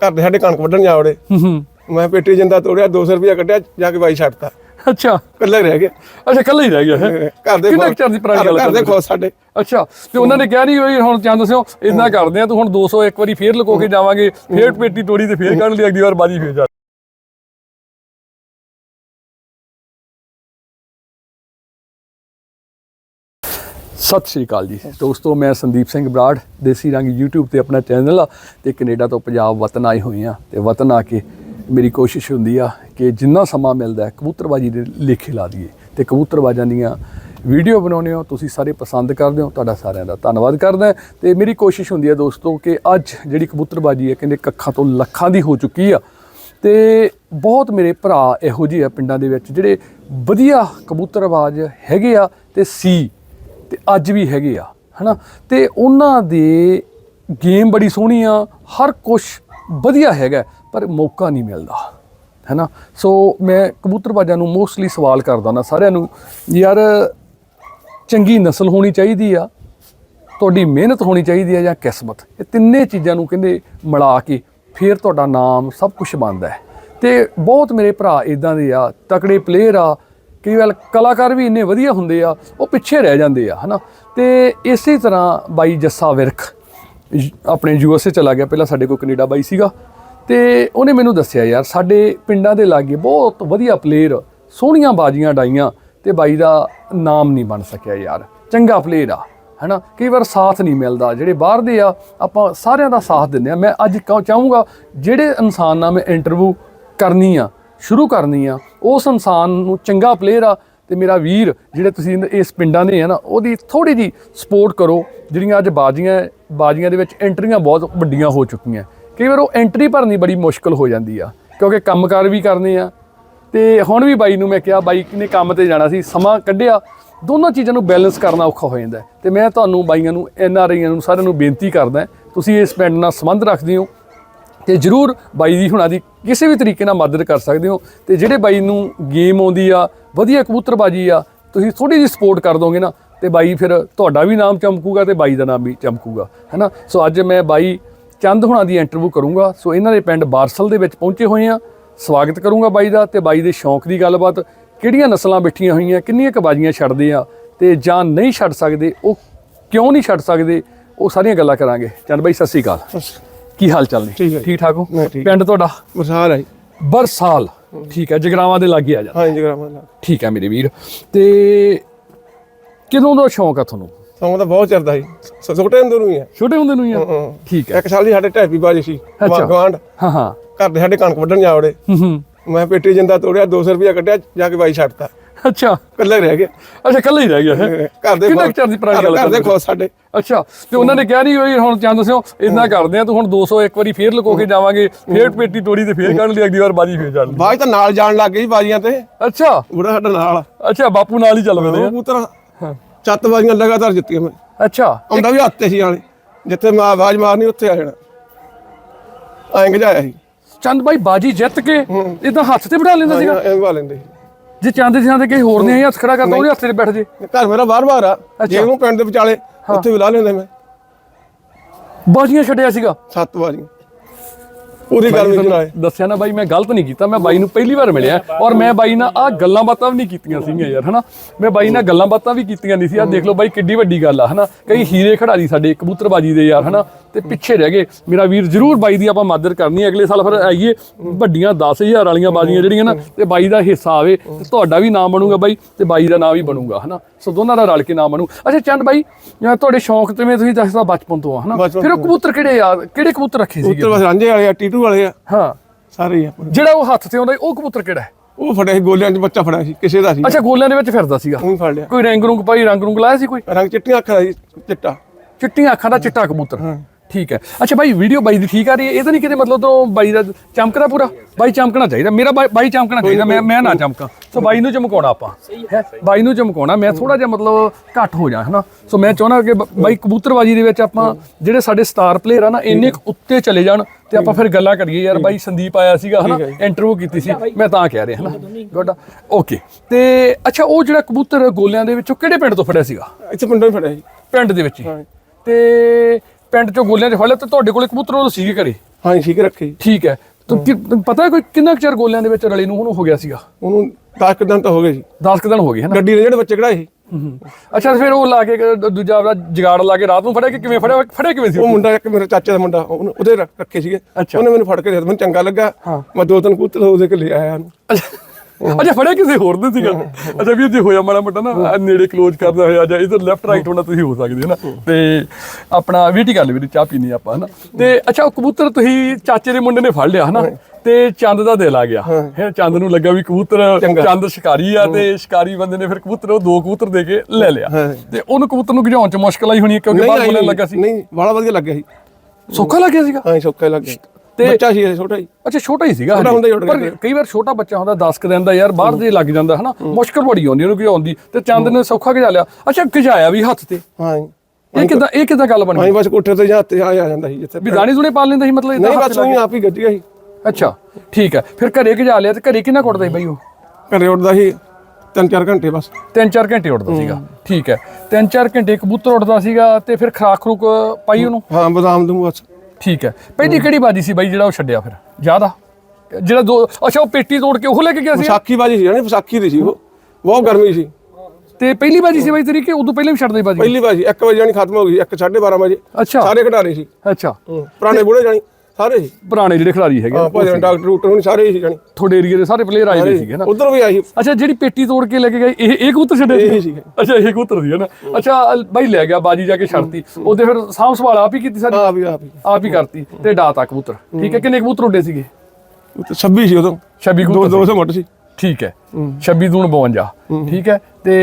ਘਰ ਦੇ ਸਾਡੇ ਕਣਕ ਵੱਢਣ ਜਾ ਵੜੇ ਹੂੰ ਹੂੰ। ਮੈਂ ਪੇਟੀ ਜਿੰਦਾ ਤੋੜਿਆ 200 ਰੁਪਇਆ ਕੱਢਿਆ ਜਾ ਕੇ ਬਾਈ ਛੱਡਤਾ। ਅੱਛਾ। ਇਕੱਲਾ ਹੀ ਰਹਿ ਗਿਆ। ਅੱਛਾ ਕੱਲਾ ਹੀ ਰਹਿ ਗਿਆ ਹੈ? ਘਰ ਦੇ ਕਿੰਨਾ ਚਿਰ ਦੀ ਪੁਰਾਣੀ ਗੱਲ ਕਰਦੇ? ਖੋ ਸਾਡੇ। ਅੱਛਾ ਤੇ ਉਹਨਾਂ ਨੇ ਕਿਹਾ ਨਹੀਂ ਹੋਈ ਹੁਣ ਚੰਦ ਸਿਓ ਇਦਾਂ ਕਰਦੇ ਆ ਤੂੰ ਹੁਣ 200 ਇੱਕ ਵਾਰੀ ਫੇਰ ਲੁਕੋ ਕੇ ਜਾਵਾਂਗੇ ਫੇਰ ਪੇਟੀ ਤੋੜੀ ਤੇ ਫੇਰ ਕੱਢ ਲਈ ਅਗਲੀ ਵਾਰ ਬਾਜੀ ਫੇਰ ਜਾ ਸਤਿ ਸ਼੍ਰੀ ਅਕਾਲ ਜੀ। ਦੋਸਤੋ, ਮੈਂ ਸੰਦੀਪ ਸਿੰਘ ਬਰਾੜ, ਦੇਸੀ ਰੰਗ YouTube ਤੇ ਆਪਣਾ ਚੈਨਲ ਆ ਤੇ ਕੈਨੇਡਾ ਤੋਂ ਪੰਜਾਬ ਵਤਨ ਆਏ ਹੋਏ ਆ ਤੇ ਵਤਨ ਆ ਕੇ ਮੇਰੀ ਕੋਸ਼ਿਸ਼ ਹੁੰਦੀ ਆ ਕਿ ਜਿੰਨਾ ਸਮਾਂ ਮਿਲਦਾ ਹੈ, ਕਬੂਤਰਬਾਜੀ ਦੇ ਲੇਖੇ ਲਾ ਦਈਏ ਤੇ ਕਬੂਤਰਬਾਜ਼ਾਂ ਦੀਆਂ ਵੀਡੀਓ ਬਣਾਉਂਦੇ ਹੋ, ਤੁਸੀਂ ਸਾਰੇ ਪਸੰਦ ਕਰਦੇ ਹੋ, ਤੁਹਾਡਾ ਸਾਰਿਆਂ ਦਾ ਧੰਨਵਾਦ ਕਰਦਾ ਤੇ ਮੇਰੀ ਕੋਸ਼ਿਸ਼ ਹੁੰਦੀ ਆ ਦੋਸਤੋ ਕਿ ਅੱਜ ਜਿਹੜੀ ਕਬੂਤਰਬਾਜੀ ਹੈ, ਕਹਿੰਦੇ ਕੱਖਾਂ ਤੋਂ ਲੱਖਾਂ ਦੀ ਹੋ ਚੁੱਕੀ ਆ ਤੇ ਬਹੁਤ ਮੇਰੇ ਭਰਾ ਇਹੋ ਜਿਹੇ ਆ ਪਿੰਡਾਂ ਦੇ ਵਿੱਚ ਜਿਹੜੇ ਵਧੀਆ ਕਬੂਤਰਬਾਜ਼ ਹੈਗੇ ਆ ਤੇ ਸੀ ਤੇ ਅੱਜ ਵੀ ਹੈਗੇ ਆ, ਹਨਾ? ਤੇ ਉਹਨਾਂ ਦੇ ਗੇਮ ਬੜੀ ਸੋਹਣੀ ਆ, ਹਰ ਕੁਝ ਵਧੀਆ ਹੈਗਾ ਪਰ ਮੌਕਾ ਨਹੀਂ ਮਿਲਦਾ, ਹੈਨਾ? ਸੋ ਮੈਂ ਕਬੂਤਰਬਾਜ਼ਾਂ ਨੂੰ ਮੋਸਟਲੀ ਸਵਾਲ ਕਰਦਾ ਨਾ ਸਾਰਿਆਂ ਨੂੰ, ਯਾਰ ਚੰਗੀ ਨਸਲ ਹੋਣੀ ਚਾਹੀਦੀ ਆ, ਤੁਹਾਡੀ ਮਿਹਨਤ ਹੋਣੀ ਚਾਹੀਦੀ ਆ ਜਾਂ ਕਿਸਮਤ? ਇਹ ਤਿੰਨੇ ਚੀਜ਼ਾਂ ਨੂੰ ਕਹਿੰਦੇ ਮਿਲਾ ਕੇ ਫਿਰ ਤੁਹਾਡਾ ਨਾਮ ਸਭ ਕੁਝ ਬਣਦਾ ਹੈ। ਤੇ ਬਹੁਤ ਮੇਰੇ ਭਰਾ ਇਦਾਂ ਦੇ ਆ, ਤਕੜੇ ਪਲੇਅਰ ਆ ਕਈ ਵਾਰ ਕਲਾਕਾਰ ਵੀ ਇੰਨੇ ਵਧੀਆ ਹੁੰਦੇ ਆ, ਉਹ ਪਿੱਛੇ ਰਹਿ ਜਾਂਦੇ ਆ, ਹਨਾ? ਤੇ ਇਸੇ ਤਰ੍ਹਾਂ ਬਾਈ ਜੱਸਾ ਵਿਰਖ ਜ- ਆਪਣੇ ਯੂਐਸਏ ਚਲਾ ਗਿਆ, ਪਹਿਲਾਂ ਸਾਡੇ ਕੋਲ ਕੈਨੇਡਾ ਬਾਈ ਸੀਗਾ, ਤੇ ਉਹਨੇ ਮੈਨੂੰ ਦੱਸਿਆ, ਯਾਰ, ਸਾਡੇ ਪਿੰਡਾਂ ਦੇ ਲਾਗੇ ਬਹੁਤ ਵਧੀਆ ਪਲੇਅਰ ਸੋਹਣੀਆਂ ਬਾਜ਼ੀਆਂ ਡਾਈਆਂ, ਤੇ ਬਾਈ ਦਾ ਨਾਮ ਨਹੀਂ ਬਣ ਸਕਿਆ, ਯਾਰ। ਚੰਗਾ ਪਲੇਅਰ ਆ, ਹਨਾ? ਕਈ ਵਾਰ ਸਾਥ ਨਹੀਂ ਮਿਲਦਾ, ਜਿਹੜੇ ਬਾਹਰ ਦੇ ਆ, ਆਪਾਂ ਸਾਰਿਆਂ ਦਾ ਸਾਥ ਦਿੰਦੇ ਆ। ਮੈਂ ਅੱਜ ਕਹੂੰ, ਚਾਹੂੰਗਾ, ਜਿਹੜੇ ਇਨਸਾਨ ਨਾਲ ਮੈਂ ਇੰਟਰਵਿਊ ਕਰਨੀ ਆ ਸ਼ੁਰੂ ਕਰਨੀ ਆ, ਉਸ ਇਨਸਾਨ ਨੂੰ ਚੰਗਾ ਪਲੇਅਰ ਆ ਤੇ ਮੇਰਾ ਵੀਰ ਜਿਹੜੇ ਤੁਸੀਂ ਇਸ ਪਿੰਡਾਂ ਦੇ ਆ ਨਾ, ਉਹਦੀ ਥੋੜੀ ਜੀ ਸਪੋਰਟ ਕਰੋ, ਜਿਹੜੀਆਂ ਅੱਜ ਬਾਜ਼ੀਆਂ ਬਾਜ਼ੀਆਂ ਦੇ ਵਿੱਚ ਐਂਟਰੀਆਂ ਬਹੁਤ ਵੱਡੀਆਂ ਹੋ ਚੁੱਕੀਆਂ ਕਈ ਵਾਰ ਉਹ ਐਂਟਰੀ ਭਰਨੀ ਬੜੀ ਮੁਸ਼ਕਲ ਹੋ ਜਾਂਦੀ ਆ, ਕਿਉਂਕਿ ਕੰਮਕਾਰ ਵੀ ਕਰਨੇ ਆ ਤੇ ਹੁਣ ਵੀ ਬਾਈ ਨੂੰ ਮੈਂ ਕਿਹਾ, ਬਾਈ ਨੇ ਕੰਮ ਤੇ ਜਾਣਾ ਸੀ, ਸਮਾਂ ਕੱਢਿਆ, ਦੋਨੋਂ ਚੀਜ਼ਾਂ ਨੂੰ ਬੈਲੈਂਸ ਕਰਨਾ ਔਖਾ ਹੋ ਜਾਂਦਾ ਹੈ। ਤੇ ਮੈਂ ਤੁਹਾਨੂੰ ਬਾਈਆਂ ਨੂੰ, ਐਨ ਆਰ ਆਈਆਂ ਨੂੰ ਸਾਰਿਆਂ ਨੂੰ ਬੇਨਤੀ ਕਰਦਾ ਤੁਸੀਂ ਇਸ ਪਿੰਡ ਨਾਲ ਸੰਬੰਧ ਰੱਖਦੇ ਹੋ ਤੇ ਜਰੂਰ ਬਾਈ ਦੀ ਹੁਣਾਂ ਦੀ ਕਿਸੇ ਵੀ ਤਰੀਕੇ ਨਾਲ ਮਦਦ ਕਰ ਸਕਦੇ ਹੋ ਤੇ ਜਿਹੜੇ ਬਾਈ ਨੂੰ ਗੇਮ ਆਉਂਦੀ ਆ, ਵਧੀਆ ਕਬੂਤਰਬਾਜੀ ਆ, ਤੁਸੀਂ ਥੋੜੀ ਜਿਹੀ ਸਪੋਰਟ ਕਰ ਦੋਗੇ ਨਾ, ਤੇ ਬਾਈ ਫਿਰ ਤੁਹਾਡਾ ਵੀ ਨਾਮ ਚਮਕੂਗਾ ਤੇ ਬਾਈ ਦਾ ਨਾਮ ਵੀ ਚਮਕੂਗਾ, ਹੈਨਾ? ਸੋ ਅੱਜ ਮੈਂ ਬਾਈ ਚੰਦ ਹੁਣਾਂ ਦੀ ਇੰਟਰਵਿਊ ਕਰੂੰਗਾ, ਸੋ ਇਹਨਾਂ ਦੇ ਪਿੰਡ ਬਾਰਸਲ ਦੇ ਵਿੱਚ ਪਹੁੰਚੇ ਹੋਏ ਆ, ਸਵਾਗਤ ਕਰੂੰਗਾ ਬਾਈ ਦਾ ਤੇ ਬਾਈ ਦੇ ਸ਼ੌਂਕ ਦੀ ਗੱਲਬਾਤ, ਕਿਹੜੀਆਂ ਨਸਲਾਂ ਬੈਠੀਆਂ ਹੋਈਆਂ, ਕਿੰਨੀਆਂ ਕਬਾਜੀਆਂ ਛੱਡਦੇ ਆ ਤੇ ਜਾਂ ਨਹੀਂ ਛੱਡ ਸਕਦੇ, ਉਹ ਕਿਉਂ ਨਹੀਂ ਛੱਡ ਸਕਦੇ, ਉਹ ਸਾਰੀਆਂ ਗੱਲਾਂ ਕਰਾਂਗੇ। ਚੰਦ ਬਾਈ ਸਤਿ ਸ਼੍ਰੀ ਅਕਾਲ। ਕੀ ਹਾਲ ਚਾਲ ਨੇ? ਠੀਕ। ਠੀਕ ਹੋ। ਪਿੰਡ ਤੁਹਾਡਾ? ਮਸਾਲ ਹੈ। ਬਰਸਾਲ। ਠੀਕ ਹੈ ਜਗਰਾਵਾਂ ਦੇ ਲਾਗੇ ਆ ਜਾ। ਹਾਂ ਜੀ ਗ੍ਰਾਮਾਂ ਦਾ ਠੀਕ ਹੈ ਮੇਰੇ ਵੀਰ। ਤੇ ਕਿਦੋਂ ਦਾ ਸ਼ੌਂਕ ਆ ਤੁਹਾਨੂੰ? ਸੌਂ ਤਾਂ ਬਹੁਤ ਚਿਰਦਾ ਸੀ ਛੋਟੇ ਹੁੰਦੇ ਨੂੰ ਹੀ ਹੈ ਛੋਟੇ ਹੁੰਦੇ ਨੂੰ ਹੀ ਆ। ਠੀਕ ਹੈ। ਇੱਕ ਸਾਲ ਦੀ ਸਾਡੇ ਢੈਪੀ ਬਾਜੀ ਸੀ। ਗਵਾਂਡ ਹਾਂ ਹਾਂ। ਘਰ ਦੇ ਸਾਡੇ ਕਣਕ ਵੱਢਣ ਜਾ ਵੜੇ। ਹੂੰ ਹੂੰ। ਮੈਂ ਪੇਟੀ ਜਿੰਦਾ ਤੋੜਿਆ 200 ਰੁਪਇਆ ਕੱਢਿਆ ਜਾ ਕੇ ਬਾਈ ਛੱਡਤਾ। ਅੱਛਾ। ਇਕੱਲਾ ਹੀ ਰਹਿ ਗਿਆ। ਅੱਛਾ ਕੱਲਾ ਹੀ ਰਹਿ ਗਿਆ ਹੈ। ਘਰ ਦੇ ਕਿੰਨਾ ਚਿਰ ਦੀ ਪੁਰਾਣੀ ਗੱਲ ਘਰ ਦੇ ਖੋ ਸਾਡੇ। ਅੱਛਾ ਤੇ ਉਹਨਾਂ ਨੇ ਕਿਹਾ ਨਹੀਂ ਹੋਈ ਹੁਣ ਚੰਦ ਸਿਓ ਇਦਾਂ ਕਰਦੇ ਆ ਤੂੰ ਹੁਣ 200 ਇੱਕ ਵਾਰੀ ਫੇਰ ਲੁਕੋ ਕੇ ਜਾਵਾਂਗੇ ਫੇਰ ਪੇਟੀ ਤੋੜੀ ਤੇ ਫੇਰ ਕੱਢ ਲਈ ਅਗਲੀ ਵਾਰ ਬਾਜੀ ਫੇਰ ਚੱਲ 'ਚ ਤਾਂ ਨਾਲ ਜਾਣ ਲੱਗ ਗਈ ਬਾਜੀਆਂ ਤੇ। ਅੱਛਾ। ਬੁੜਾ ਸਾਡਾ ਨਾਲ ਆ। ਅੱਛਾ ਬਾਪੂ ਨਾਲ ਹੀ ਚੱਲ ਪਏ ਉਹ ਕਬੂਤਰ ਚੱਤ ਬਾਜੀਆਂ ਲਗਾਤਾਰ ਜਿੱਤੀਆਂ ਮੈਂ। ਅੱਛਾ। ਆਉਂਦਾ ਵੀ ਹੱਥੇ ਸੀ ਵਾਲੇ ਜਿੱਥੇ ਮੈਂ ਆਵਾਜ਼ ਮਾਰਨੀ ਉੱਥੇ ਆ ਜਾਣਾ। ਐਂ ਗਜਾਇਆ ਸੀ। ਚੰਦ ਬਾਈ ਬਾਜੀ ਜਿੱਤ ਕੇ ਇਦਾਂ ਹੱਥ ਤੇ ਬਿਠਾ ਲੈਂਦਾ ਸੀਗਾ? ਐਂ ਵਾ ਲੈਂਦੇ ਸੀ। ਜੇ ਚੰਦ ਦੀ ਥਾਂ ਤੇ ਕਿਸੇ ਹੋਰ ਨੇ ਹੱਥ ਖੜਾ ਕਰਦਾ ਉਹਦੇ ਹੱਥ ਤੇ ਬੈਠ ਜੇ। ਘਰ ਮੇਰਾ ਬਾਹਰ ਬਾਹਰ ਆ। ਜੇ ਉਹ ਪਿੰਡ ਦੇ ਵਿਚਾਲੇ ਉੱਥੇ ਵੀ ਲਾ ਲੈਂਦੇ ਮੈਂ। ਬਾਜੀਆਂ ਛੱਡਿਆ ਸੀਗਾ। ਸੱਤ ਵਾਰੀਆਂ ਪੂਰੀ ਗਰਮੀ ਚ ਨਾਲੇ ਦੱਸਿਆ ਨਾ ਬਾਈ ਮੈਂ ਗਲਤ ਨਹੀਂ ਕੀਤਾ ਮੈਂ ਬਾਈ ਨੂੰ ਪਹਿਲੀ ਵਾਰ ਮਿਲਿਆ ਔਰ ਮੈਂ ਬਾਈ ਨਾਲ ਆ ਗੱਲਾਂ ਬਾਤਾਂ ਵੀ ਨਹੀਂ ਕੀਤੀਆਂ ਸੀਗੀਆਂ ਯਾਰ ਹਨਾ? ਮੈਂ ਬਾਈ ਨਾਲ ਗੱਲਾਂ ਬਾਤਾਂ ਵੀ ਕੀਤੀਆਂ ਨਹੀਂ ਸੀ। ਆ ਦੇਖ ਲਓ ਬਾਈ ਕਿੱਡੀ ਵੱਡੀ ਗੱਲ ਆ ਹਨਾ? ਕਈ ਹੀਰੇ ਖਿਡਾਰੀ ਸਾਡੇ ਕਬੂਤਰਬਾਜੀ ਦੇ ਯਾਰ ਹਨਾ? ਤੇ ਪਿੱਛੇ ਰਹਿ ਗਏ। ਮੇਰਾ ਵੀਰ ਜਰੂਰ ਬਾਈ ਦੀ ਆਪਾਂ ਮਦਦ ਕਰਨੀ ਹੈ। ਅਗਲੇ ਸਾਲ ਫਿਰ ਆਈਏ ਵੱਡੀਆਂ 10000 ਵਾਲੀਆਂ ਬਾਜ਼ੀਆਂ ਜਿਹੜੀਆਂ ਨਾ ਤੇ ਬਾਈ ਦਾ ਹਿੱਸਾ ਆਵੇ ਤੇ ਤੁਹਾਡਾ ਵੀ ਨਾਮ ਬਣੂਗਾ ਬਾਈ ਤੇ ਬਾਈ ਦਾ ਨਾਮ ਵੀ ਬਣੂਗਾ ਹਨਾ? ਸੋ ਦੋਨਾਂ ਦਾ ਰਲ ਕੇ ਨਾਮ ਬਣੂ। ਅੱਛਾ ਚੰਦ ਬਾਈ ਜਿਵੇਂ ਤੁਹਾਡੇ ਸ਼ੌਂਕ ਤੇ ਤੁਸੀਂ ਦੱਸਦਾ ਬਚਪਨ ਤੋਂ ਆ ਹਨਾ ਫਿਰ ਉਹ ਕਬੂਤਰ ਕਿਹੜੇ ਯਾਰ ਕਿਹੜੇ ਕਬੂਤਰ ਰੱਖੇ ਸੀਗੇ? ਉੱਤਰ ਬਸ ਰਾਂਝੇ ਵਾਲੇ ਆ ਟੀਟੂ ਵਾਲੇ ਆ। ਹਾਂ। ਸਾਰੇ ਹੀ ਆ ਜਿਹੜਾ ਉਹ ਹੱਥ ਤੇ ਆਉਂਦਾ ਉਹ ਕਬੂਤਰ ਕਿਹੜਾ ਹੈ? ਉਹ ਫੜਿਆ ਸੀ ਗੋਲਿਆਂ 'ਚ ਬੱਚਾ ਫੜਿਆ ਸੀ ਕਿਸੇ ਦਾ ਸੀ। ਅੱਛਾ ਗੋਲਿਆਂ ਦੇ ਵਿੱਚ ਫਿਰਦਾ ਸੀਗਾ। ਉਹ ਫੜ ਲਿਆ। ਕੋਈ ਰੰਗ ਰੁੰਗ ਪਾਈ ਰੰਗ ਰੁੰਗ ਲਾਇਆ ਸੀ ਕੋਈ? ਰੰਗ ਚਿੱਟੀਆਂ ਅੱਖਾਂ ਦਾ ਸੀ ਚਿੱਟਾ। ਚਿੱਟੀਆਂ ਅੱਖਾਂ ਦਾ ਚਿੱਟਾ ਕਬੂਤਰ। ਠੀਕ ਹੈ। ਅੱਛਾ ਬਾਈ ਵੀਡੀਓ ਬਾਈ ਦੀ ਠੀਕ ਆ ਰਹੀ ਹੈ। ਇਹ ਤਾਂ ਨਹੀਂ ਕਿਤੇ ਮਤਲਬ ਤੋਂ ਬਾਈ ਦਾ ਚਮਕਦਾ ਪੂਰਾ? ਬਾਈ ਚਮਕਣਾ ਚਾਹੀਦਾ। ਮੇਰਾ ਬਾਈ- ਚਮਕਣਾ ਚਾਹੀਦਾ। ਮੈਂ ਮੈਂ ਨਾ ਚਮਕਾਂ। ਸੋ ਬਾਈ ਨੂੰ ਚਮਕਾਉਣਾ ਆਪਾਂ। ਹੈ? ਬਾਈ ਨੂੰ ਚਮਕਾਉਣਾ। ਮੈਂ ਥੋੜਾ ਜਿਹਾ ਮਤਲਬ ਘੱਟ ਹੋ ਜਾ ਹਨਾ? ਸੋ ਮੈਂ ਚਾਹੁੰਦਾ ਕਿ ਬਾਈ ਕਬੂਤਰਬਾਜੀ ਦੇ ਵਿੱਚ ਆਪਾਂ ਜਿਹੜੇ ਸਾਡੇ ਸਟਾਰ ਪਲੇਅਰ ਆ ਨਾ ਇੰਨੇ ਉੱਤੇ ਚਲੇ ਜਾਣ ਤੇ ਆਪਾਂ ਫਿਰ ਗੱਲਾਂ ਕਰੀਏ ਯਾਰ ਬਾਈ ਸੰਦੀਪ ਆਇਆ ਸੀਗਾ ਹਨਾ? ਇੰਟਰਵਿਊ ਕੀਤੀ ਸੀ। ਮੈਂ ਤਾਂ ਕਹਿ ਰਿਹਾ ਹਨਾ? ਗੁੱਡ ਓਕੇ ਤੇ ਅੱਛਾ ਉਹ ਜਿਹੜਾ ਕਬੂਤਰ ਗੋਲਿਆਂ ਦੇ ਵਿੱਚੋਂ ਕਿਹੜੇ ਪਿੰਡ ਤੋਂ ਫੜਿਆ ਸੀਗਾ? ਇੱਥੇ ਪਿੰਡੋਂ ਹੀ ਫੜਿਆ ਸੀ ਪਿੰਡ ਦੇ ਵਿੱਚ ਹੀ। ਤੇ ਪਿੰਡ ਚੋਂ ਗੋਲਿਆਂ 'ਚ ਫੜ ਲਿਆ ਤੇ ਤੁਹਾਡੇ ਕੋਲੇ ਕਬੂਤਰ ਉਹ ਸੀਗੇ ਘਰੇ? ਹਾਂਜੀ ਠੀਕ ਰੱਖੇ। ਜੀ। ਠੀਕ ਹੈ। ਤੂੰ ਕਿ- ਤੈਨੂੰ ਪਤਾ ਹੈ ਕੋਈ ਕਿੰਨਾ ਚਿਰ ਗੋਲਿਆਂ ਦੇ ਵਿੱਚ ਰਲੇ ਨੂੰ? ਉਹਨੂੰ ਹੋ ਗਿਆ ਸੀਗਾ। ਉਹਨੂੰ 10 ਕੁ ਦਿਨ ਤਾਂ ਹੋ ਗਏ ਜੀ। 10 ਕੁ ਦਿਨ ਹੋ ਗਏ ਹਨਾ? ਗੱਡੀ ਦੇ ਜਿਹੜੇ ਬੱਚੇ ਕਢਾਏ ਸੀ। ਅੱਛਾ ਫਿਰ ਉਹ ਲਾ ਕੇ ਦੂਜਾ ਆਪਣਾ ਜਗਾੜ ਲਾ ਕੇ ਰਾਤ ਨੂੰ ਫੜਿਆ ਕਿ ਕਿਵੇਂ ਫੜਿਆ? ਫੜਿਆ ਕਿਵੇਂ ਸੀ ਉਹ ਮੁੰਡਾ ਇੱਕ ਮੇਰੇ ਚਾਚੇ ਦਾ ਮੁੰਡਾ ਉਹਦੇ ਰੱਖ- ਰੱਖੇ ਸੀਗੇ। ਉਹਨੇ ਮੈਨੂੰ ਫੜ ਕੇ ਦੇ ਦਿੱਤਾ। ਮੈਨੂੰ ਚੰਗਾ ਲੱਗਾ। ਹਾਂ। ਮੈਂ ਦੋ ਤਿੰਨ ਕਬੂਤਰ ਉਹਦੇ ਕੇ ਲੈ ਆਇਆ ਉਹਨੂੰ। ਅੱਛਾ ਫੜਿਆ ਕਿਸੇ ਹੋਰ ਦੇ ਸੀਗਾ। ਅੱਛਾ ਵੀ ਜੇ ਹੋਇਆ ਮਾੜਾ ਮੋਟਾ ਨਾ ਨੇੜੇ ਕਲੋਜ਼ ਕਰਦਾ ਹੋਇਆ ਜਾਂ ਇਧਰ ਲੈਫਟ ਰਾਈਟ ਹੋਣਾ ਤੁਸੀਂ ਹੋ ਸਕਦੇ ਹੋ ਨਾ। ਤੇ ਆਪਣਾ ਵੇਟੀ ਕਰ ਲਈ ਵੀਰੇ ਚਾਹ ਪੀਣੀ ਆਪਾਂ ਹਨਾ। ਤੇ ਅੱਛਾ ਉਹ ਕਬੂਤਰ ਤੁਸੀਂ ਚਾਚੇ ਦੇ ਮੁੰਡੇ ਨੇ ਫੜ ਲਿਆ ਹਨਾ। ਤੇ ਚੰਦ ਦਾ ਦਿਲ ਆ ਗਿਆ। ਹੈ। ਚੰਦ ਨੂੰ ਲੱਗਾ ਵੀ ਕਬੂਤਰ। ਚੰਦ ਸ਼ਿਕਾਰੀ ਆ ਤੇ ਸ਼ਿਕਾਰੀ ਬੰਦੇ ਨੇ ਫਿਰ ਕਬੂਤਰ ਉਹ ਦੋ ਕਬੂਤਰ ਦੇ ਕੇ ਲੈ ਲਿਆ। ਤੇ ਉਹਨੂੰ ਕਬੂਤਰ ਨੂੰ ਗਿਜਾਉਣ ਚ ਮੁਸ਼ਕਲ ਆਈ ਹੋਣੀ ਕਿਉਂਕਿ ਬਾਹਰ ਬੋਲਣ ਲੱਗਾ ਸੀ। ਨਹੀਂ ਬੜਾ ਵਧੀਆ ਲੱਗਿਆ ਸੀ। ਸੌਖਾ ਲੱਗਿਆ ਸੀਗਾ? ਹਾਂ ਸੌਖਾ ਲੱਗਿਆ। ਤੇ- ਬੱਚਾ ਸੀ ਛੋਟਾ ਹੀ। ਅੱਛਾ ਛੋਟਾ ਹੀ ਸੀਗਾ ਛੋਟਾ। ਹੁੰਦਾ ਹੀ ਉੱਡ ਪਰ ਗਿਆ। ਕਈ ਵਾਰ ਛੋਟਾ ਬੱਚਾ ਹੁੰਦਾ 10 ਕੁ ਦਿਨ ਦਾ ਯਾਰ ਬਾਹਰ ਦੇ ਲੱਗ ਜਾਂਦਾ ਹਨਾ? ਮੁਸ਼ਕਲ ਬੜੀ ਆਉਂਦੀ ਉਹਨੂੰ ਘਿਆਉਣ ਦੀ ਤੇ ਚੰਦ ਨੇ ਸੌਖਾ ਘਿਜਾ ਲਿਆ। ਅੱਛਾ ਘਿਜਾਇਆ ਵੀ ਹੱਥ ਤੇ। ਹਾਂ। ਜੀ ਇਹ ਕਿਦਾਂ ਇਹ ਕਿਦਾਂ ਗੱਲ ਬਣ ਹਾਂ ਗਈ ਬਸ ਕੋਠੇ ਤੇ ਜਾਂ ਤੇ ਆ ਜਾਂਦਾ ਸੀ ਜਿੱਥੇ ਵੀ ਦਾਣੇ ਦੂਣੇ ਪਾ ਲੈਂਦਾ ਸੀ ਮਤਲਬ ਏਦਾਂ ਨਹੀਂ ਹੱਥ ਬਸ ਲਾ ਉਹੀ ਕੇ? ਆਪ ਹੀ ਗੱਜਿਆ ਸੀ। ਅੱਛਾ ਠੀਕ ਹੈ। ਫਿਰ ਘਰੇ ਘਿਜਾ ਲਿਆ ਤੇ ਘਰੇ ਕਿੰਨਾ ਕੁੱਟਦਾ ਸੀ ਬਈ ਉਹ? ਘਰੇ ਉੱਡਦਾ ਸੀ ਤਿੰਨ ਚਾਰ ਘੰਟੇ ਬਸ। 3-4 ਘੰਟੇ ਉੱਡਦਾ ਸੀਗਾ। ਠੀਕ ਹੈ। 3-4 ਘੰਟੇ ਕਬੂਤਰ ਉੱਡਦਾ ਸੀਗਾ ਤੇ ਫਿਰ ਖਰਾਕ ਖਰੂਕ ਪਾਈ ਉਹਨੂੰ? ਹਾਂ ਬਦਾਮ ਦੂੰ ਬਸ। ਠੀਕ ਹੈ। ਪਹਿਲੀ ਕਿਹੜੀ ਬਾਜੀ ਸੀ ਬਾਈ ਜਿਹੜਾ ਉਹ ਛੱਡਿਆ ਫਿਰ? ਜ਼ਿਆਦਾ ਜਿਹੜਾ ਦੋ ਅੱਛਾ ਉਹ ਪੇਟੀ ਤੋੜ ਕੇ ਉਹ ਲੈ ਕੇ ਗਿਆ ਸੀ? ਵਿਸਾਖੀ ਬਾਜੀ ਸੀ ਜਾਨੀ ਵਿਸਾਖੀ ਦੀ ਸੀ ਉਹ। ਬਹੁਤ ਗਰਮੀ ਸੀ। ਤੇ ਪਹਿਲੀ ਬਾਜੀ ਸੀ ਬਾਈ ਤੇਰੀ ਕਿ ਉਦੋਂ ਪਹਿਲਾਂ ਵੀ ਛੱਡਦੇ ਬਾਜੀ? ਪਹਿਲੀ ਬਾਜੀ 1 ਵਜੇ ਜਾਨੀ ਖਤਮ ਹੋ ਗਈ 1 12:30 ਵਜੇ। ਅੱਛਾ। ਸਾਰੇ ਖਿਡਾਰੀ ਸੀ। ਅੱਛਾ। ਪੁਰਾਣੇ ਬੁੜੇ ਜਾਨੀ ਸਾਰੇ ਸੀ ਪੁਰਾਣੇ ਜਿਹੜੇ ਖਿਡਾਰੀ ਹੈਗੇ ਹਾਂ ਭਜਨ ਡਾਕਟਰ ਡੂਕਟਰ ਹੁਣ ਸਾਰੇ ਹੀ ਜਾਨੀ ਤੁਹਾਡੇ ਏਰੀਆ ਦੇ ਸਾਰੇ ਪਲੇਅਰ ਆਏ ਹੋਏ ਸੀਗੇ ਨਾ। ਉਧਰ ਵੀ ਆਈ ਅੱਛਾ ਜਿਹੜੀ ਪੇਟੀ ਤੋੜ ਕੇ ਲੈ ਕੇ ਗਏ ਇਹ ਇਹ ਕਬੂਤਰ ਛੱਡੇ ਇਹੀ ਸੀਗੇ। ਅੱਛਾ ਇਹ ਕਬੂਤਰ ਸੀ ਨਾ। ਅੱਛਾ ਬਾਈ ਲੈ ਗਿਆ ਬਾਜੀ ਜਾ ਕੇ ਛੱਡਤੀ। ਉਹਦੇ ਫਿਰ ਸਾਂਭ ਸੰਭਾਲ ਆਪ ਹੀ ਕੀਤੀ ਸਾਰੀ? ਆ ਵੀ ਆ ਵੀ ਆਪ ਹੀ ਕਰਤੀ ਤੇ ਡਾਤਾ ਕਬੂਤਰ। ਠੀਕ ਹੈ ਕਿੰਨੇ ਕਬੂਤਰ ਉੱਡੇ ਸੀਗੇ? ਉਹ ਤੇ 26 ਸੀ ਉਦੋਂ। 26 ਦੋ ਕਬੂਤਰ 200 ਮੁੱਟ ਸੀ। ਠੀਕ ਹੈ। 26 ਦੂਣ 52 ਠੀਕ ਹੈ। ਤੇ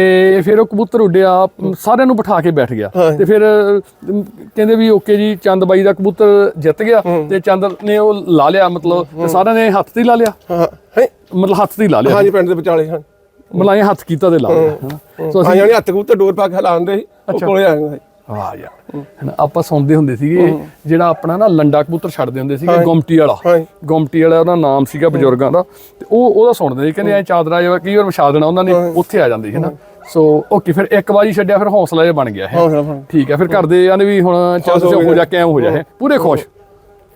ਫਿਰ ਉਹ ਕਬੂਤਰ ਉੱਡਿਆ ਸਾਰਿਆਂ ਨੂੰ ਬਿਠਾ ਕੇ ਬੈਠ ਗਿਆ। ਤੇ ਫਿਰ ਕਹਿੰਦੇ ਵੀ ਓਕੇ ਜੀ ਚੰਦ ਬਾਈ ਦਾ ਕਬੂਤਰ ਜਿੱਤ ਗਿਆ ਤੇ ਚੰਦ ਨੇ ਉਹ ਲਾ ਲਿਆ ਮਤਲਬ ਤੇ ਸਾਰਿਆਂ ਨੇ ਹੱਥ ਤੇ ਲਾ ਲਿਆ। ਹਾਂ ਮਤਲਬ ਹੱਥ ਤੇ ਲਾ ਲਿਆ। ਹਾਂ ਜੀ ਪਿੰਡ ਦੇ ਵਿਚਾਲੇ ਹਾਂ ਮਲਾਏ ਹੱਥ ਕੀਤਾ ਤੇ ਲਾ ਲਿਆ। ਸੋ ਜਾਨੀ ਹੱਥ ਕਬੂਤਰ ਡੋਰ ਪਾ ਕੇ ਹਲਾਉਂਦੇ ਸੀ ਉਹ ਕੋਲੇ ਆ ਜਾਂਦਾ ਸੀ। ਵਾਹ ਯਾਰ। ਹਨਾ, ਆਪਾਂ ਸੁਣਦੇ ਹੁੰਦੇ ਸੀਗੇ ਜਿਹੜਾ ਆਪਣਾ ਨਾ ਲੰਡਾ ਕਬੂਤਰ ਛੱਡਦੇ ਹੁੰਦੇ ਸੀਗੇ ਗੁੰਮਟੀ ਵਾਲਾ। ਗੁੰਮਟੀ ਵਾਲਾ ਉਹਦਾ ਨਾਮ ਸੀਗਾ ਬਜ਼ੁਰਗਾਂ ਦਾ। ਤੇ ਉਹ ਉਹਦਾ ਸੁਣਦੇ ਸੀ ਕਹਿੰਦੇ ਐ ਚਾਦਰਾ ਜਿਹਾ ਕਈ ਵਾਰ ਵਿਛਾ ਦੇਣਾ ਉਹਨਾਂ ਨੇ ਉੱਥੇ ਆ ਜਾਂਦੇ ਸੀ ਨਾ ਸੋ ਓਕੇ ਫਿਰ ਇੱਕ ਵਾਰੀ ਛੱਡਿਆ ਫਿਰ ਹੌਸਲਾ ਜਿਹਾ ਬਣ ਗਿਆ ਹੈ। ਠੀਕ ਹੈ ਫਿਰ ਘਰ ਦੇ ਆਂਦੇ ਵੀ ਹੁਣ ਚੱਲ ਹੋ ਹੋ ਜਾ ਕਿਵੇਂ ਹੋ ਜਾ ਹੈ। ਪੂਰੇ ਖੁਸ਼।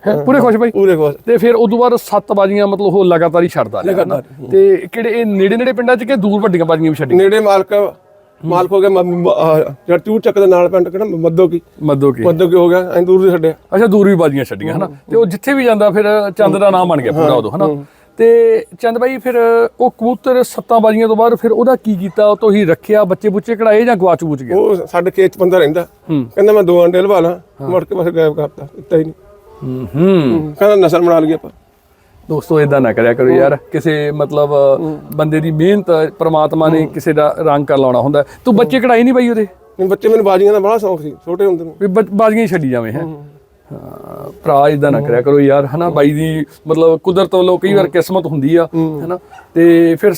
ਹੈ ਪੂਰੇ ਖੁਸ਼ ਬਾਈ। ਪੂਰੇ ਕੋਲ ਤੇ ਫਿਰ ਉਦੋਂ ਬਾਅਦ ਸੱਤ ਬਾਜੀਆਂ ਮਤਲਬ ਉਹ ਲਗਾਤਾਰ ਹੀ ਛੱਡਦਾ ਰਿਹਾ। ਤੇ ਕਿਹੜੇ ਇਹ ਨੇੜੇ ਨੇੜੇ ਪਿੰਡਾਂ 'ਚ ਕਿ ਦੂਰ ਵੱਡੀਆਂ ਬਾਜੀਆਂ ਵੀ ਛੱਡੀਆਂ? ਨੇੜੇ ਮਾਲਕ ਮਾਲਕ ਹੋ ਗਿਆ ਜਿਹੜਾ ਚੂੜ ਚੱਕ ਦੇ ਨਾਲ ਪਿੰਡ ਕਿਹੜਾ? ਮੱਦੋ ਕੀ। ਮੱਦੋ ਕੀ। ਮੱਦੋ ਕੀ ਹੋ ਗਿਆ? ਐਂ ਦੂਰ ਦੇ ਛੱਡਿਆ। ਅੱਛਾ ਦੂਰ ਵੀ ਬਾਜੀਆਂ ਛੱਡੀਆਂ ਹਨਾ? ਤੇ ਉਹ ਜਿੱਥੇ ਵੀ ਜਾਂਦਾ ਫਿਰ ਚੰਦ ਦਾ ਨਾਮ ਬਣ ਗਿਆ ਪੂਰਾ ਉਦੋਂ ਹਨਾ? ਤੇ ਚੰਦ ਬਾਈ ਫਿਰ ਉਹ ਕਬੂਤਰ ਸੱਤਾਂ ਬਾਜੀਆਂ ਤੋਂ ਬਾਅਦ ਫਿਰ ਉਹਦਾ ਕੀ ਕੀਤਾ? ਉਹ ਤੋਂ ਹੀ ਰੱਖਿਆ ਬੱਚੇ ਬੁੱਚੇ ਕਢਾਏ ਜਾਂ ਗਵਾਚ ਬੁੱਚ ਗਿਆ? ਉਹ ਸਾਡੇ ਖੇਤ 'ਚ ਬੰਦਾ ਰਹਿੰਦਾ। ਕਹਿੰਦਾ ਮੈਂ ਦੋ ਅੰਡੇ ਲਵਾ ਲਾਂ। ਮੁੜ ਕੇ ਬਸ ਗਾਇਬ ਕਰਤਾ। ਦਿੱਤਾ ਹੀ ਨਹੀਂ। ਹੂੰ ਹੂੰ। ਕਹਿੰਦਾ ਨਸਲ ਬਣਾ ਲਈ ਆਪਾਂ। ਦੋਸਤੋ ਇਦਾਂ ਨਾ ਕਰਿਆ ਕਰੋ ਯਾਰ। ਕਿਸੇ ਮਤਲਬ ਬੰਦੇ ਦੀ ਮਿਹਨਤ ਪ੍ਰਮਾਤਮਾ ਨੇ ਕਿਸੇ ਦਾ ਰੰਗ ਕਰ ਲਾਉਣਾ ਹੁੰਦਾ। ਤੂੰ ਬੱਚੇ ਕਢਾਈ ਨਹੀਂ ਬਾਈ ਉਹਦੇ? ਬੱਚੇ ਮੈਨੂੰ ਬਾਜੀਆਂ ਦਾ ਬੜਾ ਸ਼ੌਂਕ ਸੀ ਛੋਟੇ ਹੁੰਦੇ ਨੂੰ। ਵੀ ਬਾਜ਼ੀਆਂ ਛੱਡੀ ਜਾਵੇਂ ਹੈ। ਭਰਾ ਇਦਾਂ ਨਾ ਕਰਿਆ ਕਰੋ ਯਾਰ ਹਨਾ? ਬਾਈ ਦੀ ਮਤਲਬ ਕੁਦਰਤ ਵੱਲੋਂ ਕਈ ਵਾਰ ਕਿਸਮਤ ਹੁੰਦੀ ਆ ਹਨਾ? ਤੇ ਫਿਰ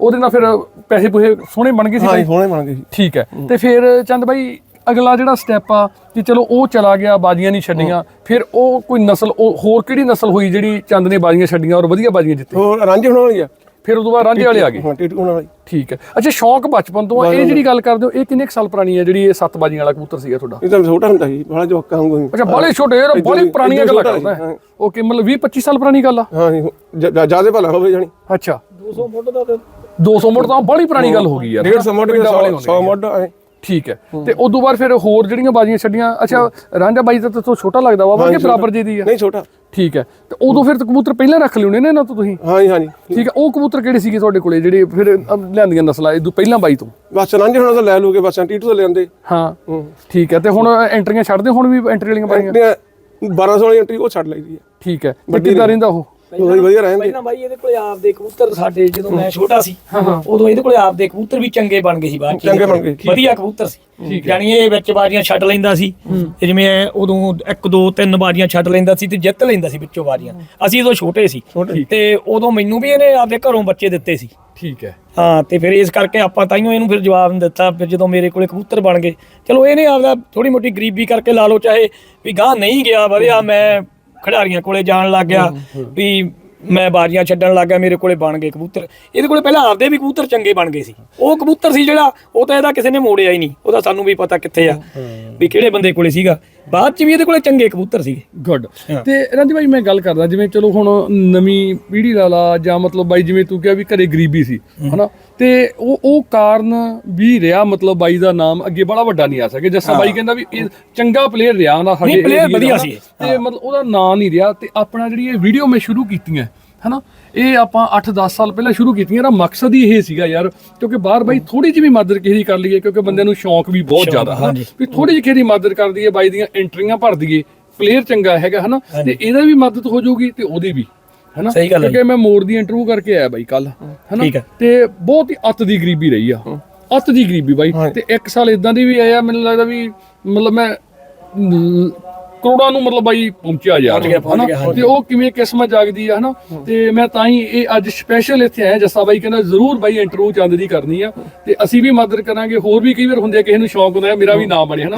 ਉਹਦੇ ਨਾਲ ਫਿਰ ਪੈਸੇ ਪੂਸੇ ਸੋਹਣੇ ਬਣ ਗਏ ਸੀ ਹਾਂ ਸੋਹਣੇ ਬਣ ਗਏ ਸੀ। ਠੀਕ ਹੈ। ਤੇ ਫਿਰ ਚੰਦ ਬਾਈ ਅਗਲਾ ਜਿਹੜਾ ਸਟੈਪ ਆ ਕਿ ਚਲੋ ਉਹ ਚਲਾ ਗਿਆ ਬਾਜ਼ੀਆਂ ਨਹੀਂ ਛੱਡੀਆਂ ਫਿਰ ਉਹ ਕੋਈ ਨਸਲ ਉਹ ਹੋਰ ਕਿਹੜੀ ਨਸਲ ਹੋਈ ਜਿਹੜੀ ਚੰਦ ਨੇ ਬਾਜ਼ੀਆਂ ਛੱਡੀਆਂ ਔਰ ਵਧੀਆ ਬਾਜ਼ੀਆਂ ਜਿੱਤੇ ਹੋਰ ਰਾਂਝੇ ਹੋਣ ਵਾਲੀ ਆ। ਫਿਰ ਉਦੋਂ ਬਾਅਦ ਰਾਂਝੇ ਵਾਲੇ ਆ ਗਏ। ਹਾਂ ਟੀਟੂ ਹੋਣ ਵਾਲੀ। ਠੀਕ ਹੈ। ਅੱਛਾ ਸ਼ੌਂਕ ਬਚਪਨ ਤੋਂ ਆ ਇਹ ਜਿਹੜੀ ਗੱਲ ਕਰਦੇ ਹੋ ਇਹ ਕਿੰਨੇ ਸਾਲ ਪੁਰਾਣੀ ਹੈ ਜਿਹੜੀ ਇਹ ਸੱਤ ਬਾਜ਼ੀਆਂ ਵਾਲਾ ਕਬੂਤਰ ਸੀਗਾ ਤੁਹਾਡਾ? ਇਹ ਤਾਂ ਛੋਟਾ ਹੁੰਦਾ ਸੀ ਬੜਾ ਜੋਕਾ ਹੁੰਦਾ ਅੱਛਾ ਬਾਲੇ ਛੋਟੇ ਯਾਰ ਹੀ- ਪੁਰਾਣੀਆਂ ਗੱਲਾਂ ਕਰਦਾ ਹੈ। ਓਕੇ ਮਤਲਬ 20 25 ਸਾਲ ਪੁਰਾਣੀ ਗੱਲ ਆ? ਹਾਂ ਜੀ ਜ਼ਿਆਦਾ ਭਲਾ ਹੋਵੇ ਜਾਣੀ। ਅੱਛਾ। 200 ਮੁੱਢ ਦਾ 200 ਮੁੱਢ ਤਾਂ ਬੜੀ ਪੁਰਾਣੀ ਗੱਲ ਹੋ ਗਈ ਯਾਰ। 150 ਮੁੱਢ ਪਿੰਡਾਂ ਵਾਲੇ 100 ਹੁੰਦੇ ਨੇ। ਮੁੱਢ ਐ ਠੀਕ ਹੈ। ਤੇ ਉਦੋਂ ਬਾਅਦ ਫਿਰ ਹੋਰ ਜਿਹੜੀਆਂ ਬਾਜ਼ੀਆਂ ਛੱਡੀਆਂ ਅੱਛਾ ਰਾਂਝਾ ਬਾਈ ਤਾਂ ਤੋਂ ਛੋਟਾ ਲੱਗਦਾ ਵਾ ਕਿ ਬਰਾਬਰ ਜੇ ਦੀ ਆ ਨਹੀਂ ਛੋਟਾ। ਠੀਕ ਹੈ। ਤੇ ਉਦੋਂ ਫਿਰ ਤਾਂ ਕਬੂਤਰ ਪਹਿਲਾਂ ਰੱਖ ਲਿਓਨੇ ਨੇ ਨਾ ਤੁਸੀਂ? ਹਾਂ ਜੀ ਹਾਂ ਜੀ ਠੀਕ ਹੈ ਉਹ ਕਬੂਤਰ ਕਿਹੜੇ ਸੀਗੇ ਤੁਹਾਡੇ ਕੋਲੇ ਜਿਹੜੇ ਫਿਰ ਲਿਆਂਦੀਆਂ ਨਸਲਾਂ ਇਦੋਂ ਪਹਿਲਾਂ ਬਾਈ ਤੋਂ? ਬਸ ਰਾਂਝੇ ਹੋਣਾ ਤਾਂ ਲੈ ਲੂਗੇ ਬਸ ਟੀਟੂ ਤੋਂ ਲੈਂਦੇ ਹਾਂ ਠੀਕ ਹੈ ਤੇ ਹੁਣ ਐਂਟਰੀਆਂ ਛੱਡਦੇ ਹੁਣ ਵੀ ਐਂਟਰੀ ਵਾਲੀਆਂ ਬਾਜ਼ੀਆਂ? 1200 ਵਾਲੀ ਐਂਟਰੀ ਉਹ ਛੱਡ ਲਈਦੀ ਆ ਠੀਕ ਹੈ ਤੇ ਕਿੱਦਾਂ ਰਹਿੰਦਾ ਉਹ? ਉਹ ਵਧੀਆ ਰਹਿੰਦੇ। ਪਹਿਲਾਂ ਬਾਈ ਇਹਦੇ ਕੋਲੇ ਆਪਦੇ ਕਬੂਤਰ ਸਾਡੇ ਜਦੋਂ ਮੈਂ ਛੋਟਾ ਸੀ ਉਦੋਂ ਇਹਦੇ ਕੋਲੇ ਆਪਦੇ ਕਬੂਤਰ ਵੀ ਚੰਗੇ ਬਣ ਗਏ ਸੀ ਬਾਅਦ ਚ। ਚੰਗੇ ਬਣ ਗਏ। ਵਧੀਆ ਕਬੂਤਰ ਸੀ। ਯਾਨੀ ਇਹ ਵਿੱਚ ਬਾਜ਼ੀਆਂ ਛੱਡ ਲੈਂਦਾ ਸੀ ਜਿਵੇਂ ਉਦੋਂ ਇੱਕ ਦੋ ਤਿੰਨ ਬਾਜ਼ੀਆਂ ਛੱਡ ਲੈਂਦਾ ਸੀ ਤੇ ਜਿੱਤ ਲੈਂਦਾ ਸੀ ਵਿੱਚੋਂ ਬਾਜ਼ੀਆਂ ਅਸੀਂ ਉਦੋਂ ਛੋਟੇ ਸੀ ਤੇ ਉਦੋਂ ਮੈਨੂੰ ਵੀ ਇਹਨੇ ਆਪਦੇ ਘਰੋਂ ਬੱਚੇ ਦਿੱਤੇ ਸੀ। ਠੀਕ ਹੈ। ਹਾਂ ਤੇ ਫਿਰ ਇਸ ਕਰਕੇ ਆਪਾਂ ਤਾਈਓ ਇਹਨੂੰ ਫਿਰ ਜਵਾਬ ਨਹੀਂ ਦਿੱਤਾ ਫਿਰ ਜਦੋਂ ਮੇਰੇ ਕੋਲੇ ਕਬੂਤਰ ਬਣ ਗਏ। ਚਲੋ ਇਹਨੇ ਆਪਦਾ ਥੋੜੀ ਮੋਟੀ ਗਰੀਬੀ ਕਰਕੇ ਲਾ ਲਓ ਚਾਹੇ ਵੀ ਗਾਹ ਨਹੀਂ ਗਿਆ ਵਧਿਆ ਮੈਂ ਖਿਡਾਰੀਆਂ ਕੋਲੇ ਜਾਣ ਲੱਗ ਗਿਆ ਵੀ ਮੈਂ ਬਾਜ਼ੀਆਂ ਛੱਡਣ ਲੱਗ ਗਿਆ ਮੇਰੇ ਕੋਲੇ ਬਣ ਗਏ ਕਬੂਤਰ। ਇਹਦੇ ਕੋਲੇ ਪਹਿਲਾਂ ਆਪਦੇ ਵੀ ਕਬੂਤਰ ਚੰਗੇ ਬਣ ਗਏ ਸੀ। ਉਹ ਕਬੂਤਰ ਸੀ ਜਿਹੜਾ ਉਹ ਤਾਂ ਇਹਦਾ ਕਿਸੇ ਨੇ ਮੋੜਿਆ ਹੀ ਨਹੀਂ। ਉਹਦਾ ਸਾਨੂੰ ਵੀ ਪਤਾ ਕਿੱਥੇ ਆ ਵੀ ਕਿਹੜੇ ਬੰਦੇ ਕੋਲੇ ਸੀਗਾ। ਬਾਅਦ ਚ ਵੀ ਇਹਦੇ ਕੋਲੇ ਚੰਗੇ ਕਬੂਤਰ ਸੀਗੇ। ਗੁੱਡ। ਤੇ ਰਾਂਝੀ ਭਾਈ ਮੈਂ ਗੱਲ ਕਰਦਾ ਜਿਵੇਂ ਚਲੋ ਹੁਣ ਨਵੀਂ ਪੀੜ੍ਹੀ ਦਾ ਲਾ ਜਾਂ ਮਤਲਬ ਬਾਈ ਜਿਵੇਂ ਤੂੰ ਕਿਹਾ ਵੀ ਘਰੇ ਗਰੀਬੀ ਸੀ ਹਨਾ? ਤੇ ਉਹ ਉਹ ਕਾਰਨ ਵੀ ਰਿਹਾ ਮਤਲਬ ਬਾਈ ਦਾ ਨਾਮ ਅੱਗੇ ਬੜਾ ਵੱਡਾ ਨਹੀਂ ਆ ਸਕਿਆ। ਜੱਸਾ ਬਾਈ ਕਹਿੰਦਾ ਵੀ ਇਹ ਚੰਗਾ ਪਲੇਅਰ ਰਿਹਾ ਨਾ ਸਾਡੇ ਨਹੀਂ, player ਵਧੀਆ। ਸੀ। ਤੇ ਮਤਲਬ ਉਹਦਾ ਨਾਂ ਨਹੀਂ ਰਿਹਾ ਤੇ ਆਪਣਾ ਜਿਹੜੀ ਇਹ ਵੀਡੀਓ ਮੈਂ ਸ਼ੁਰੂ ਕੀਤੀਆਂ ਹਨਾ? ਇਹ ਆਪਾਂ 8-10 ਸਾਲ ਪਹਿਲਾਂ ਸ਼ੁਰੂ ਕੀਤੀਆਂ ਇਹਦਾ ਮਕਸਦ ਹੀ ਇਹ ਸੀਗਾ ਯਾਰ ਕਿਉਂਕਿ ਬਾਹਰ ਬਾਈ ਥੋੜੀ ਜਿਹੀ ਵੀ ਮਦਦ ਕਿਸੇ ਦੀ ਕਰ ਲਈਏ ਕਿਉਂਕਿ ਬੰਦੇ ਨੂੰ ਸ਼ੌਂਕ ਵੀ ਬਹੁਤ ਜ਼ਿਆਦਾ ਹਾਂਜੀ। ਵੀ ਥੋੜੀ ਜਿਹੀ ਕਿਸੇ ਦੀ ਮਦਦ ਕਰ ਦਈਏ ਬਾਈ ਦੀਆਂ ਐਂਟਰੀਆਂ ਭਰ ਦਈਏ ਪਲੇਅਰ ਚੰਗਾ ਹੈਗਾ ਹਨਾ? ਤੇ ਇਹਦਾ ਵੀ ਮਦਦ ਹੋ ਜਾਊਗੀ ਤੇ ਉਹਦੀ ਵੀ ਹਨਾ? ਹੈ ਕਿਉਂਕਿ ਮੈਂ ਮੋੜ ਦੀ ਇੰਟਰਵਿਊ ਕਰਕੇ ਆਇਆ ਬਾਈ ਕੱਲ ਹਨਾ? ਹੈ। ਤੇ ਬਹੁਤ ਹੀ ਅੱਤ ਦੀ ਗਰੀਬੀ ਰਹੀ ਆ। ਅੱਤ ਦੀ ਗਰੀਬੀ ਬਾਈ। ਤੇ ਇੱਕ ਸਾਲ ਇਦਾਂ ਦੀ ਵੀ ਆਇਆ ਮੈਨੂੰ ਲੱਗਦਾ ਵੀ ਮਤਲਬ ਮੈਂ ਕਰੋੜਾਂ ਨੂੰ ਮਤਲਬ ਬਾਈ ਪਹੁੰਚਿਆ ਹਨਾ? ਗਿਆ, ਹਾਂਜੀ। ਤੇ ਉਹ ਕਿਵੇਂ ਕਿਸਮਤ ਜਾਗਦੀ ਆ ਹਨਾ ਤੇ ਮੈਂ ਤਾਂ ਹੀ ਇਹ ਅੱਜ ਸਪੈਸ਼ਲ ਇੱਥੇ ਆਇਆ ਜੱਸਾ ਬਾਈ ਕਹਿੰਦਾ ਜ਼ਰੂਰ ਬਾਈ ਇੰਟਰਵਿਊ ਚੰਦ ਦੀ ਕਰਨੀ ਆ ਤੇ ਅਸੀਂ ਵੀ ਮਦਦ ਕਰਾਂਗੇ ਹੋਰ ਵੀ ਕਈ ਵਾਰ ਹੁੰਦੇ ਕਿਸੇ ਨੂੰ ਸ਼ੌਂਕ ਹੁੰਦਾ ਮੇਰਾ ਵੀ ਨਾਮ ਬਣੇ ਹਨਾ।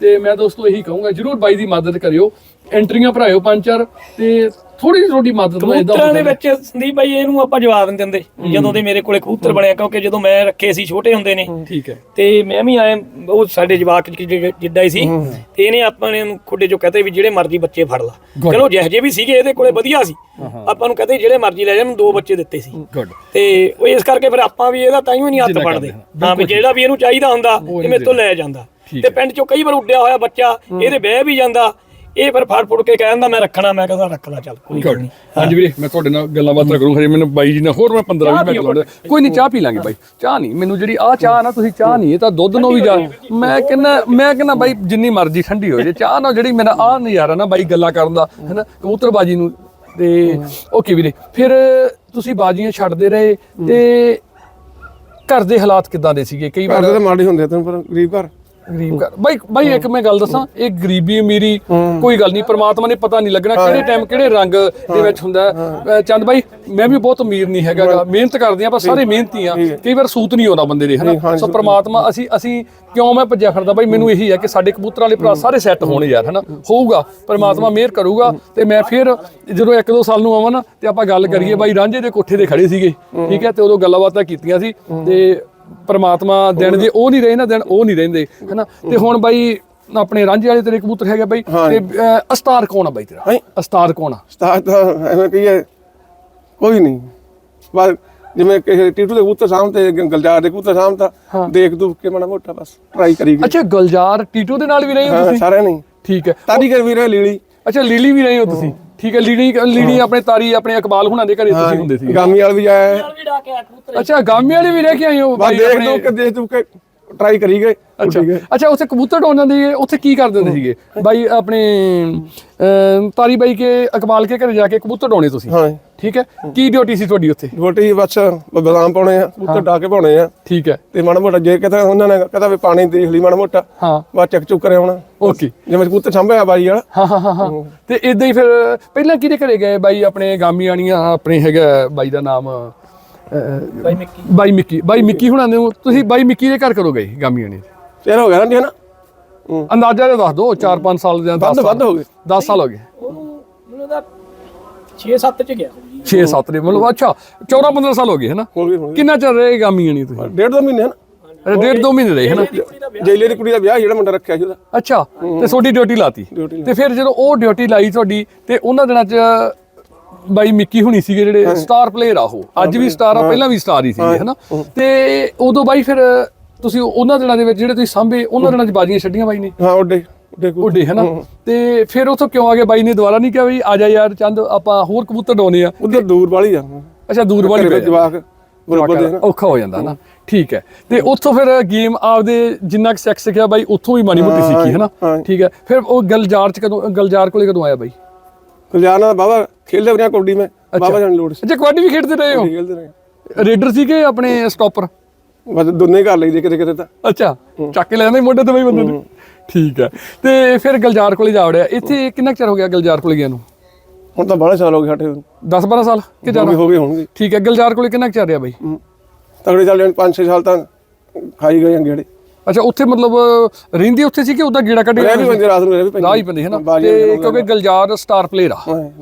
ਤੇ ਮੈਂ ਦੋਸਤੋ ਇਹੀ ਕਹੂੰਗਾ ਜ਼ਰੂਰ ਬਾਈ ਦੀ ਮਦਦ ਕਰਿਓ ਐਂਟਰੀਆਂ ਭਰਾਇਓ ਪੰਜ ਚਾਰ ਤੇ ਥੋੜੀ ਜਿਹੀ ਥੋੜੀ ਮਦਦ ਨਾਲ ਏਦਾਂ ਕਬੂਤਰਾਂ ਦੇ ਵਿੱਚ ਸੰਦੀਪ ਬਾਈ ਇਹਨੂੰ ਆਪਾਂ ਜਵਾਬ ਨਹੀਂ ਦਿੰਦੇ ਜਦੋਂ ਦੇ ਮੇਰੇ ਕੋਲੇ ਕਬੂਤਰ ਬਣਿਆ ਕਿਉਂਕਿ ਜਦੋਂ ਮੈਂ ਰੱਖੇ ਸੀ ਛੋਟੇ ਹੁੰਦੇ ਨੇ। ਠੀਕ ਹੈ। ਤੇ ਮੈਂ ਵੀ ਆਏ ਉਹ ਸਾਡੇ ਜਵਾਕ ਜਿੱਡਾ ਹੀ ਸੀ। ਤੇ ਇਹਨੇ ਆਪਾਂ ਨੇ ਉਹਨੂੰ ਖੁੱਡੇ ਚੋਂ ਕਹਤੇ ਵੀ ਜਿਹੜੇ ਮਰਜ਼ੀ ਬੱਚੇ ਫੜ ਲਾ. ਚਲੋ ਜਿਹੋ ਜਿਹੇ ਵੀ ਸੀਗੇ ਇਹਦੇ ਕੋਲੇ ਵਧੀਆ ਸੀ। ਆਪਾਂ ਨੂੰ ਕਹਤੇ ਜਿਹੜੇ ਮਰਜ਼ੀ ਲੈ ਜਾ ਨੂੰ ਦੋ ਬੱਚੇ ਦਿੱਤੇ ਸੀ। ਤੇ ਉਹ ਇਸ ਕਰਕੇ ਫਿਰ ਆਪਾਂ ਵੀ ਇਹਦਾ ਤਾਈਓ ਨਹੀਂ ਹੱਥ ਫੜਦੇ। ਹਾਂ। ਵੀ ਜਿਹੜਾ ਵੀ ਇਹਨੂੰ ਚਾਹੀਦਾ ਹੁੰਦਾ ਇਹ ਮੇਰੇ ਤੋਂ ਲੈ ਜਾਂਦਾ। ਤੇ ਪਿੰਡ ਚੋਂ ਕਈ ਵਾਰ ਉੱਡਿਆ ਹੋਇਆ ਬੱਚਾ ਇਹਦੇ ਬਹਿ ਵੀ ਜਾਂਦਾ। ਇਹ ਫਿਰ ਫੜ ਫੁੜ ਕੇ ਕਹਿੰਦਾ ਮੈਂ ਰੱਖਣਾ ਮੈਂ ਕਹਿੰਦਾ ਰੱਖ ਲੈ ਚੱਲ ਕੋਈ ਗੱਲ ਨਹੀਂ। ਹਾਂਜੀ ਵੀਰੇ ਮੈਂ ਤੁਹਾਡੇ ਨਾਲ ਗੱਲਾਂ ਬਾਤਾਂ ਕਰੂੰ ਹਰੇ ਮੈਨੂੰ ਬਾਈ ਜੀ ਨਾਲ ਹੋਰ ਮੈਂ 15 20 ਮਿੰਟ ਲਾਉਂਦਾ ਕੋਈ ਨਹੀਂ ਚਾਹ ਪੀ ਲਾਂਗੇ ਬਾਈ। ਚਾਹ ਨਹੀਂ ਮੈਨੂੰ ਜਿਹੜੀ ਆ ਚਾਹ ਨਾ ਤੁਸੀਂ ਚਾਹ ਨਹੀਂ ਇਹ ਤਾਂ ਦੁੱਧ ਨਾਲ ਵੀ ਜਾ ਮੈਂ ਕਹਿੰਦਾ ਮੈਂ ਕਹਿੰਦਾ ਬਾਈ ਜਿੰਨੀ ਮਰਜ਼ੀ ਠੰਡੀ ਹੋ ਜੇ ਚਾਹ ਨਾਲ ਜਿਹੜੀ ਮੇਰਾ ਆ ਨਜ਼ਾਰਾ ਨਾ ਬਾਈ ਗੱਲਾਂ ਕਰਨ ਦਾ ਹੈਨਾ ਕਬੂਤਰਬਾਜੀ ਨੂੰ। ਤੇ ਓਕੇ ਵੀਰੇ ਫਿਰ ਤੁਸੀਂ ਬਾਜੀਆਂ ਛੱਡਦੇ ਰਹੇ ਤੇ ਘਰ ਦੇ ਹਾਲਾਤ ਕਿਦਾਂ ਦੇ ਸੀਗੇ? ਕਈ ਵਾਰ ਘਰ ਦੇ ਮਾੜੇ ਹੁੰਦੇ ਤੈਨੂੰ ਪਰ ਗਰੀਬ ਘਰ। ਗਰੀਬ ਘਰ। ਬਾਈ ਬਾਈ ਇੱਕ ਮੈਂ ਗੱਲ ਦੱਸਾਂ ਇਹ ਗਰੀਬੀ ਅਮੀਰੀ ਕੋਈ ਗੱਲ ਨਹੀਂ ਪ੍ਰਮਾਤਮਾ ਨੇ ਪਤਾ ਨਹੀਂ ਲੱਗਣਾ ਕਿਹੜੇ ਟਾਈਮ ਕਿਹੜੇ ਰੰਗ ਦੇ ਵਿੱਚ ਹੁੰਦਾ ਚੰਦ ਬਾਈ ਮੈਂ ਵੀ ਬਹੁਤ ਅਮੀਰ ਨਹੀਂ ਹੈਗਾਗਾ ਮਿਹਨਤ ਕਰਦੇ ਆ ਪਰ ਸਾਰੇ ਮਿਹਨਤੀ ਆ ਕਈ ਵਾਰ ਸੂਤ ਨਹੀਂ ਆਉਂਦਾ ਬੰਦੇ ਦੇ ਹਨਾ? ਸੋ ਪ੍ਰਮਾਤਮਾ ਅਸੀਂ ਅਸੀਂ ਕਿਉਂ ਮੈਂ ਭੱਜਿਆ ਫਿਰਦਾ ਬਾਈ? ਮੈਨੂੰ ਇਹੀ ਹੈ ਕਿ ਸਾਡੇ ਕਬੂਤਰ ਵਾਲੇ ਭਰਾ ਸਾਰੇ ਸੈੱਟ ਹੋਣ ਯਾਰ ਹਨਾ? ਹੋਊਗਾ ਪ੍ਰਮਾਤਮਾ ਮਿਹਰ ਕਰੂਗਾ। ਤੇ ਮੈਂ ਫਿਰ ਜਦੋਂ ਇੱਕ ਦੋ ਸਾਲ ਨੂੰ ਆਵਾਂ ਨਾ ਤੇ ਆਪਾਂ ਗੱਲ ਕਰੀਏ ਬਾਈ ਰਾਂਝੇ ਦੇ ਕੋਠੇ ਤੇ ਖੜੇ ਸੀਗੇ ਠੀਕ ਹੈ? ਤੇ ਉਦੋਂ ਗੱਲਾਂ ਬਾਤਾਂ ਕੀਤੀਆਂ ਸੀ। ਤੇ ਪ੍ਰਮਾਤਮਾ ਦਿਨ ਜੇ ਉਹ ਨਹੀਂ ਰਹੇ ਨਾ ਦਿਨ ਉਹ ਨਹੀਂ ਰਹਿੰਦੇ ਹਨਾ? ਤੇ ਹੁਣ ਬਾਈ ਆਪਣੇ ਰਾਂਝੇ ਵਾਲੇ ਤੇਰੇ ਕਬੂਤਰ ਹੈਗੇ ਬਾਈ ਤੇ ਅਸਤਾਰ ਕੌਣ ਆ ਬਾਈ ਤੇਰਾ? ਹੈਂ? ਅਸਤਾਰ ਕੌਣ ਆ? ਸਟਾਰ ਤਾਂ ਐਵੇਂ ਕਹੀਏ ਕੋਈ ਨਹੀਂ। ਬਸ ਜਿਵੇਂ ਕਿਸੇ ਟੀਟੂ ਦੇ ਕਬੂਤਰ ਸਾਹਮਣੇ ਗਲਜਾਰ ਦੇ ਕਬੂਤਰ ਸਾਹਮਣੇ ਦੇਖ ਦੂਖ ਕੇ ਮਾੜਾ ਮੋਟਾ ਬਸ ਟਰਾਈ ਕਰੀ ਅੱਛਾ ਗੁਲਜ਼ਾਰ ਟੀਟੋ ਦੇ ਨਾਲ ਵੀ ਰਹੇ ਹੋ ਹਾਂ ਤੁਸੀਂ? ਸਾਰਿਆਂ ਨਹੀਂ ਠੀਕ ਹੈ। ਤਾਰੀ ਕਰ ਵੀ ਰਹੇ ਲੀਲੀ। ਅੱਛਾ ਲੀਲੀ ਵੀ ਰਹੇ ਹੋ ਤੁਸੀਂ? ਠੀਕ ਹੈ ਲੀਲੀ ਲੀਲੀ ਆਪਣੇ ਤਾਰੀ ਆਪਣੇ ਇਕਬਾਲ ਹੁਣਾਂ ਦੇ ਘਰੇ ਤੁਸੀਂ ਹੁੰਦੇ ਸੀ ਗਾਮੀ ਵਾਲ ਵੀ ਆਇਆ ਵੀ ਡਾ ਕੇ ਆ ਕਬੂਤਰ ਅੱਛਾ ਗਾਮੇ ਵਾਲੇ ਵੀ ਰਹਿ ਕੇ ਆਏ ਹੋ ਬਸ ਬਾਈ ਦੇਖ ਦੂਖ ਕੇ ਦੇਖ ਦੂਖ ਕੇ ਟਰਾਈ ਕਰੀ ਗਏ ਅੱਛਾ। ਅੱਛਾ ਉੱਥੇ ਕਬੂਤਰ ਡਾਉਣ ਜਾਂਦੇ ਸੀ, ਉੱਥੇ ਕੀ ਕਰਦੇ ਹੁੰਦੇ ਸੀਗੇ? ਬਾਈ ਆਪਣੇ ਤਾਰੀ ਬਾਈ ਕੇ ਇਕਬਾਲ ਕੇ ਘਰੇ ਜਾ ਕੇ ਕਬੂਤਰ ਡਾਉਣੇ ਤੁਸੀਂ? ਹਾਂ। ਠੀਕ ਹੈ? ਕੀ ਡਿਊਟੀ ਸੀ ਤੁਹਾਡੀ ਉੱਥੇ? ਛੋਟੀ ਬਸ ਬਦਾਮ ਪਾਉਣੇ ਆ ਕਬੂਤਰ ਡਾ ਕੇ ਪਾਉਣੇ ਆ। ਠੀਕ ਹੈ। ਤੇ ਮਾੜਾ ਮੋਟਾ ਜੇ ਕਿਤੇ ਉਹਨਾਂ ਨੇ ਕਹਤਾ ਵੀ ਪਾਣੀ ਦੇਖ ਲਈ ਮਾੜਾ ਮੋਟਾ ਹਾਂ। ਬਸ ਚੱਕ ਚੁੱਕ ਕਰੇ ਆਉਣਾ ਓਕੇ ਜਿਵੇਂ ਕਬੂਤਰ ਸੰਭਿਆ ਬਾਈ ਵਾਲਾ। ਹਾਂ ਹਾਂ ਹਾਂ ਤੇ ਇਦਾਂ ਹੀ ਫਿਰ ਪਹਿਲਾਂ ਕਿਹਦੇ ਘਰੇ ਗਏ ਬਾਈ ਆਪਣੇ ਗਾਮੀ ਆਣੀਆਂ ਆਪਣੇ ਹੈਗਾ ਬਾਈ ਦਾ ਨਾਮ ਬਾਈ ਮਿੱਕੀ। ਬਾਈ ਮਿੱਕੀ। ਬਾਈ ਮਿੱਕੀ ਹੁਣਾਂ ਦੇ ਤੁਸੀਂ ਬਾਈ ਮਿੱਕੀ ਦੇ ਘਰ ਕਰੋ ਗਏ ਗਾਮੀ ਆਣੀ ਚਿਰ ਹੋ ਗਿਆ ਨਾ ਜੀ ਹਨਾ? ਹੂੰ। ਅੰਦਾਜ਼ਾ ਤਾਂ ਦੱਸ ਦਿਓ 4-5 ਸਾਲ ਦੇ 10 ਵੱਧ ਹੋ ਗਏ। 10 ਸਾਲ ਹੋ ਗਏ। ਉਹਨੂੰ ਮੈਨੂੰ ਦਾ 6-7 ਚ ਗਿਆ। 6-7 ਦੇ ਮਤਲਬ ਅੱਛਾ 14-15 ਸਾਲ ਹੋ ਗਏ ਹੈ ਨਾ ਹੋ ਹੋ ਕਿੰਨਾ ਚਿਰ ਰਹੇ ਗਾਮੀ ਆਣੀ ਤੁਸੀਂ? ਡੇਢ ਦੋ ਮਹੀਨੇ ਹਨਾ? ਅਰੇ ਡੇਢ ਦੋ ਮਹੀਨੇ ਰਹੇ ਹੈ ਨਾ ਜੇਲੇ ਦੀ ਕੁੜੀ ਦਾ ਵਿਆਹ ਜਿਹੜਾ ਮੁੰਡਾ ਰੱਖਿਆ ਸੀ ਉਹਦਾ। ਅੱਛਾ ਤੇ ਤੁਹਾਡੀ ਡਿਊਟੀ ਲਾਤੀ। ਤੇ ਫਿਰ ਜਦੋਂ ਉਹ ਡਿਊਟੀ ਲਾਈ ਤੁਹਾਡੀ ਤੇ ਉਹਨਾਂ ਦਿਨਾਂ 'ਚ ਬਾਈ ਮਿੱਕੀ ਹੁਣੀ ਸੀਗੇ ਜਿਹੜੇ ਸਟਾਰ ਪਲੇਅਰ ਆ ਉਹ। ਅੱਜ ਵੀ ਸਟਾਰ ਆ ਪਹਿਲਾਂ ਵੀ ਸਟਾਰ ਹੀ ਸੀਗੇ ਹਨਾ? ਤੇ ਉਦੋਂ ਬਾਈ ਫਿਰ ਤੁਸੀਂ ਉਹਨਾਂ ਦਿਨਾਂ ਦੇ ਵਿੱਚ ਜਿਹੜੇ ਤੁਸੀਂ ਸਾਂਭੇ ਉਹਨਾਂ ਦਿਨਾਂ 'ਚ ਬਾਜੀਆਂ ਛੱਡੀਆਂ ਬਾਈ ਨੇ? ਹਾਂ ਉੱਡੇ। ਉੱਡੇ ਹਨਾ? ਤੇ ਫਿਰ ਉਥੋਂ ਕਿਉਂ ਆ ਗਏ? ਬਾਈ ਨੇ ਦੁਬਾਰਾ ਨਹੀਂ ਕਿਹਾ ਵੀ ਆ ਜਾ ਯਾਰ ਚੰਦ ਆਪਾਂ ਹੋਰ ਕਬੂਤਰ ਡਾਉਨੇ ਆ। ਉਧਰ ਦੂਰ ਵਾਲੀ ਆ। ਅੱਛਾ ਦੂਰ ਵਾਲੀ ਜਵਾਕ ਬਰੋਬਰ ਦੇ ਨਾ। ਔਖਾ ਹੋ ਜਾਂਦਾ ਨਾ ਠੀਕ ਹੈ। ਤੇ ਉੱਥੋਂ ਫਿਰ ਗੇਮ ਆਪਦੇ ਜਿੰਨਾ ਕੁ ਸੈਕਸ ਸਿੱਖਿਆ ਬਾਈ ਉੱਥੋਂ ਵੀ ਮਾੜੀ ਮੋਟੀ ਸਿੱਖੀ ਹਨਾ? ਹਾਂ। ਠੀਕ ਹੈ। ਫਿਰ ਉਹ ਗਲਜਾਰ ਚ ਕਦੋਂ ਗਲਜਾਰ ਕੋਲੇ ਕਦੋਂ ਆਇਆ ਬਾਈ? ਕਲਿਆਣਾ ਦਾ ਬਾਬਾ ਖੇਲਦੇ ਵਰਿਆ ਕਬੱਡੀ ਮੈਂ ਬਾਬਾ ਜਾਨ ਲੋੜ ਸੀ। ਅੱਛਾ ਕਬੱਡੀ ਵੀ ਖੇਡਦੇ ਰਹੇ ਹੋ? ਖੇਲਦੇ ਰਹੇ। ਰੇਡਰ ਸੀਗੇ ਆਪਣੇ ਸਟਾਪਰ ਬਸ ਦੋਨੇ ਘਰ ਲਈ ਦੇ ਕਿਤੇ ਕਿਤੇ ਤਾਂ। ਅੱਛਾ ਚੱਕ ਕੇ ਲੈ ਜਾਂਦੇ ਮੋਢੇ ਤੇ ਬਈ ਬੰਦੇ ਨੇ ਠੀਕ ਹੈ। ਤੇ ਫਿਰ ਗਲਜਾਰ ਕੋਲੇ ਜਾ ਵੜਿਆ। ਇੱਥੇ ਕਿੰਨਾ ਚਿਰ ਹੋ ਗਿਆ ਗਲਜਾਰ ਕੋਲੇ ਗਿਆ ਨੂੰ? ਹੁਣ ਤਾਂ ਬੜੇ ਸਾਲ ਹੋ ਗਏ ਸਾਡੇ 10 12 ਸਾਲ ਕਿ ਹੋ ਜ਼ਿਆਦਾ? ਹੋ ਗਏ ਹੋਣਗੇ। ਠੀਕ ਹੈ ਗਲਜਾਰ ਕੋਲੇ ਕਿੰਨਾ ਚੱਲ ਰਿਹਾ ਬਾਈ? ਤਗੜੇ ਚੱਲ ਜਾਣ 5-6 ਸਾਲ ਤਾਂ ਖਾਈ ਗਏ ਅੰਗੇੜੇ ਅੱਛਾ ਉੱਥੇ ਮਤਲਬ ਰਹਿੰਦੀ ਉੱਥੇ ਸੀ ਕਿ ਉਹਦਾ ਗੇੜਾ ਕੱਢਿਆ ਰਹਿ ਪੈਂਦੇ ਰਾਤ ਨੂੰ ਰਹਿ ਵੀ ਪੈਂਦੇ ਰਾਹ ਹੀ ਪੈਂਦੇ। ਹੈ ਨਾ ਬਾਜ਼ੀਆਂ ਤੇ ਜਦੋਂ ਕਿਉਂਕਿ ਗਲਜਾਰ ਸਟਾਰ ਪਲੇਅਰ ਆ।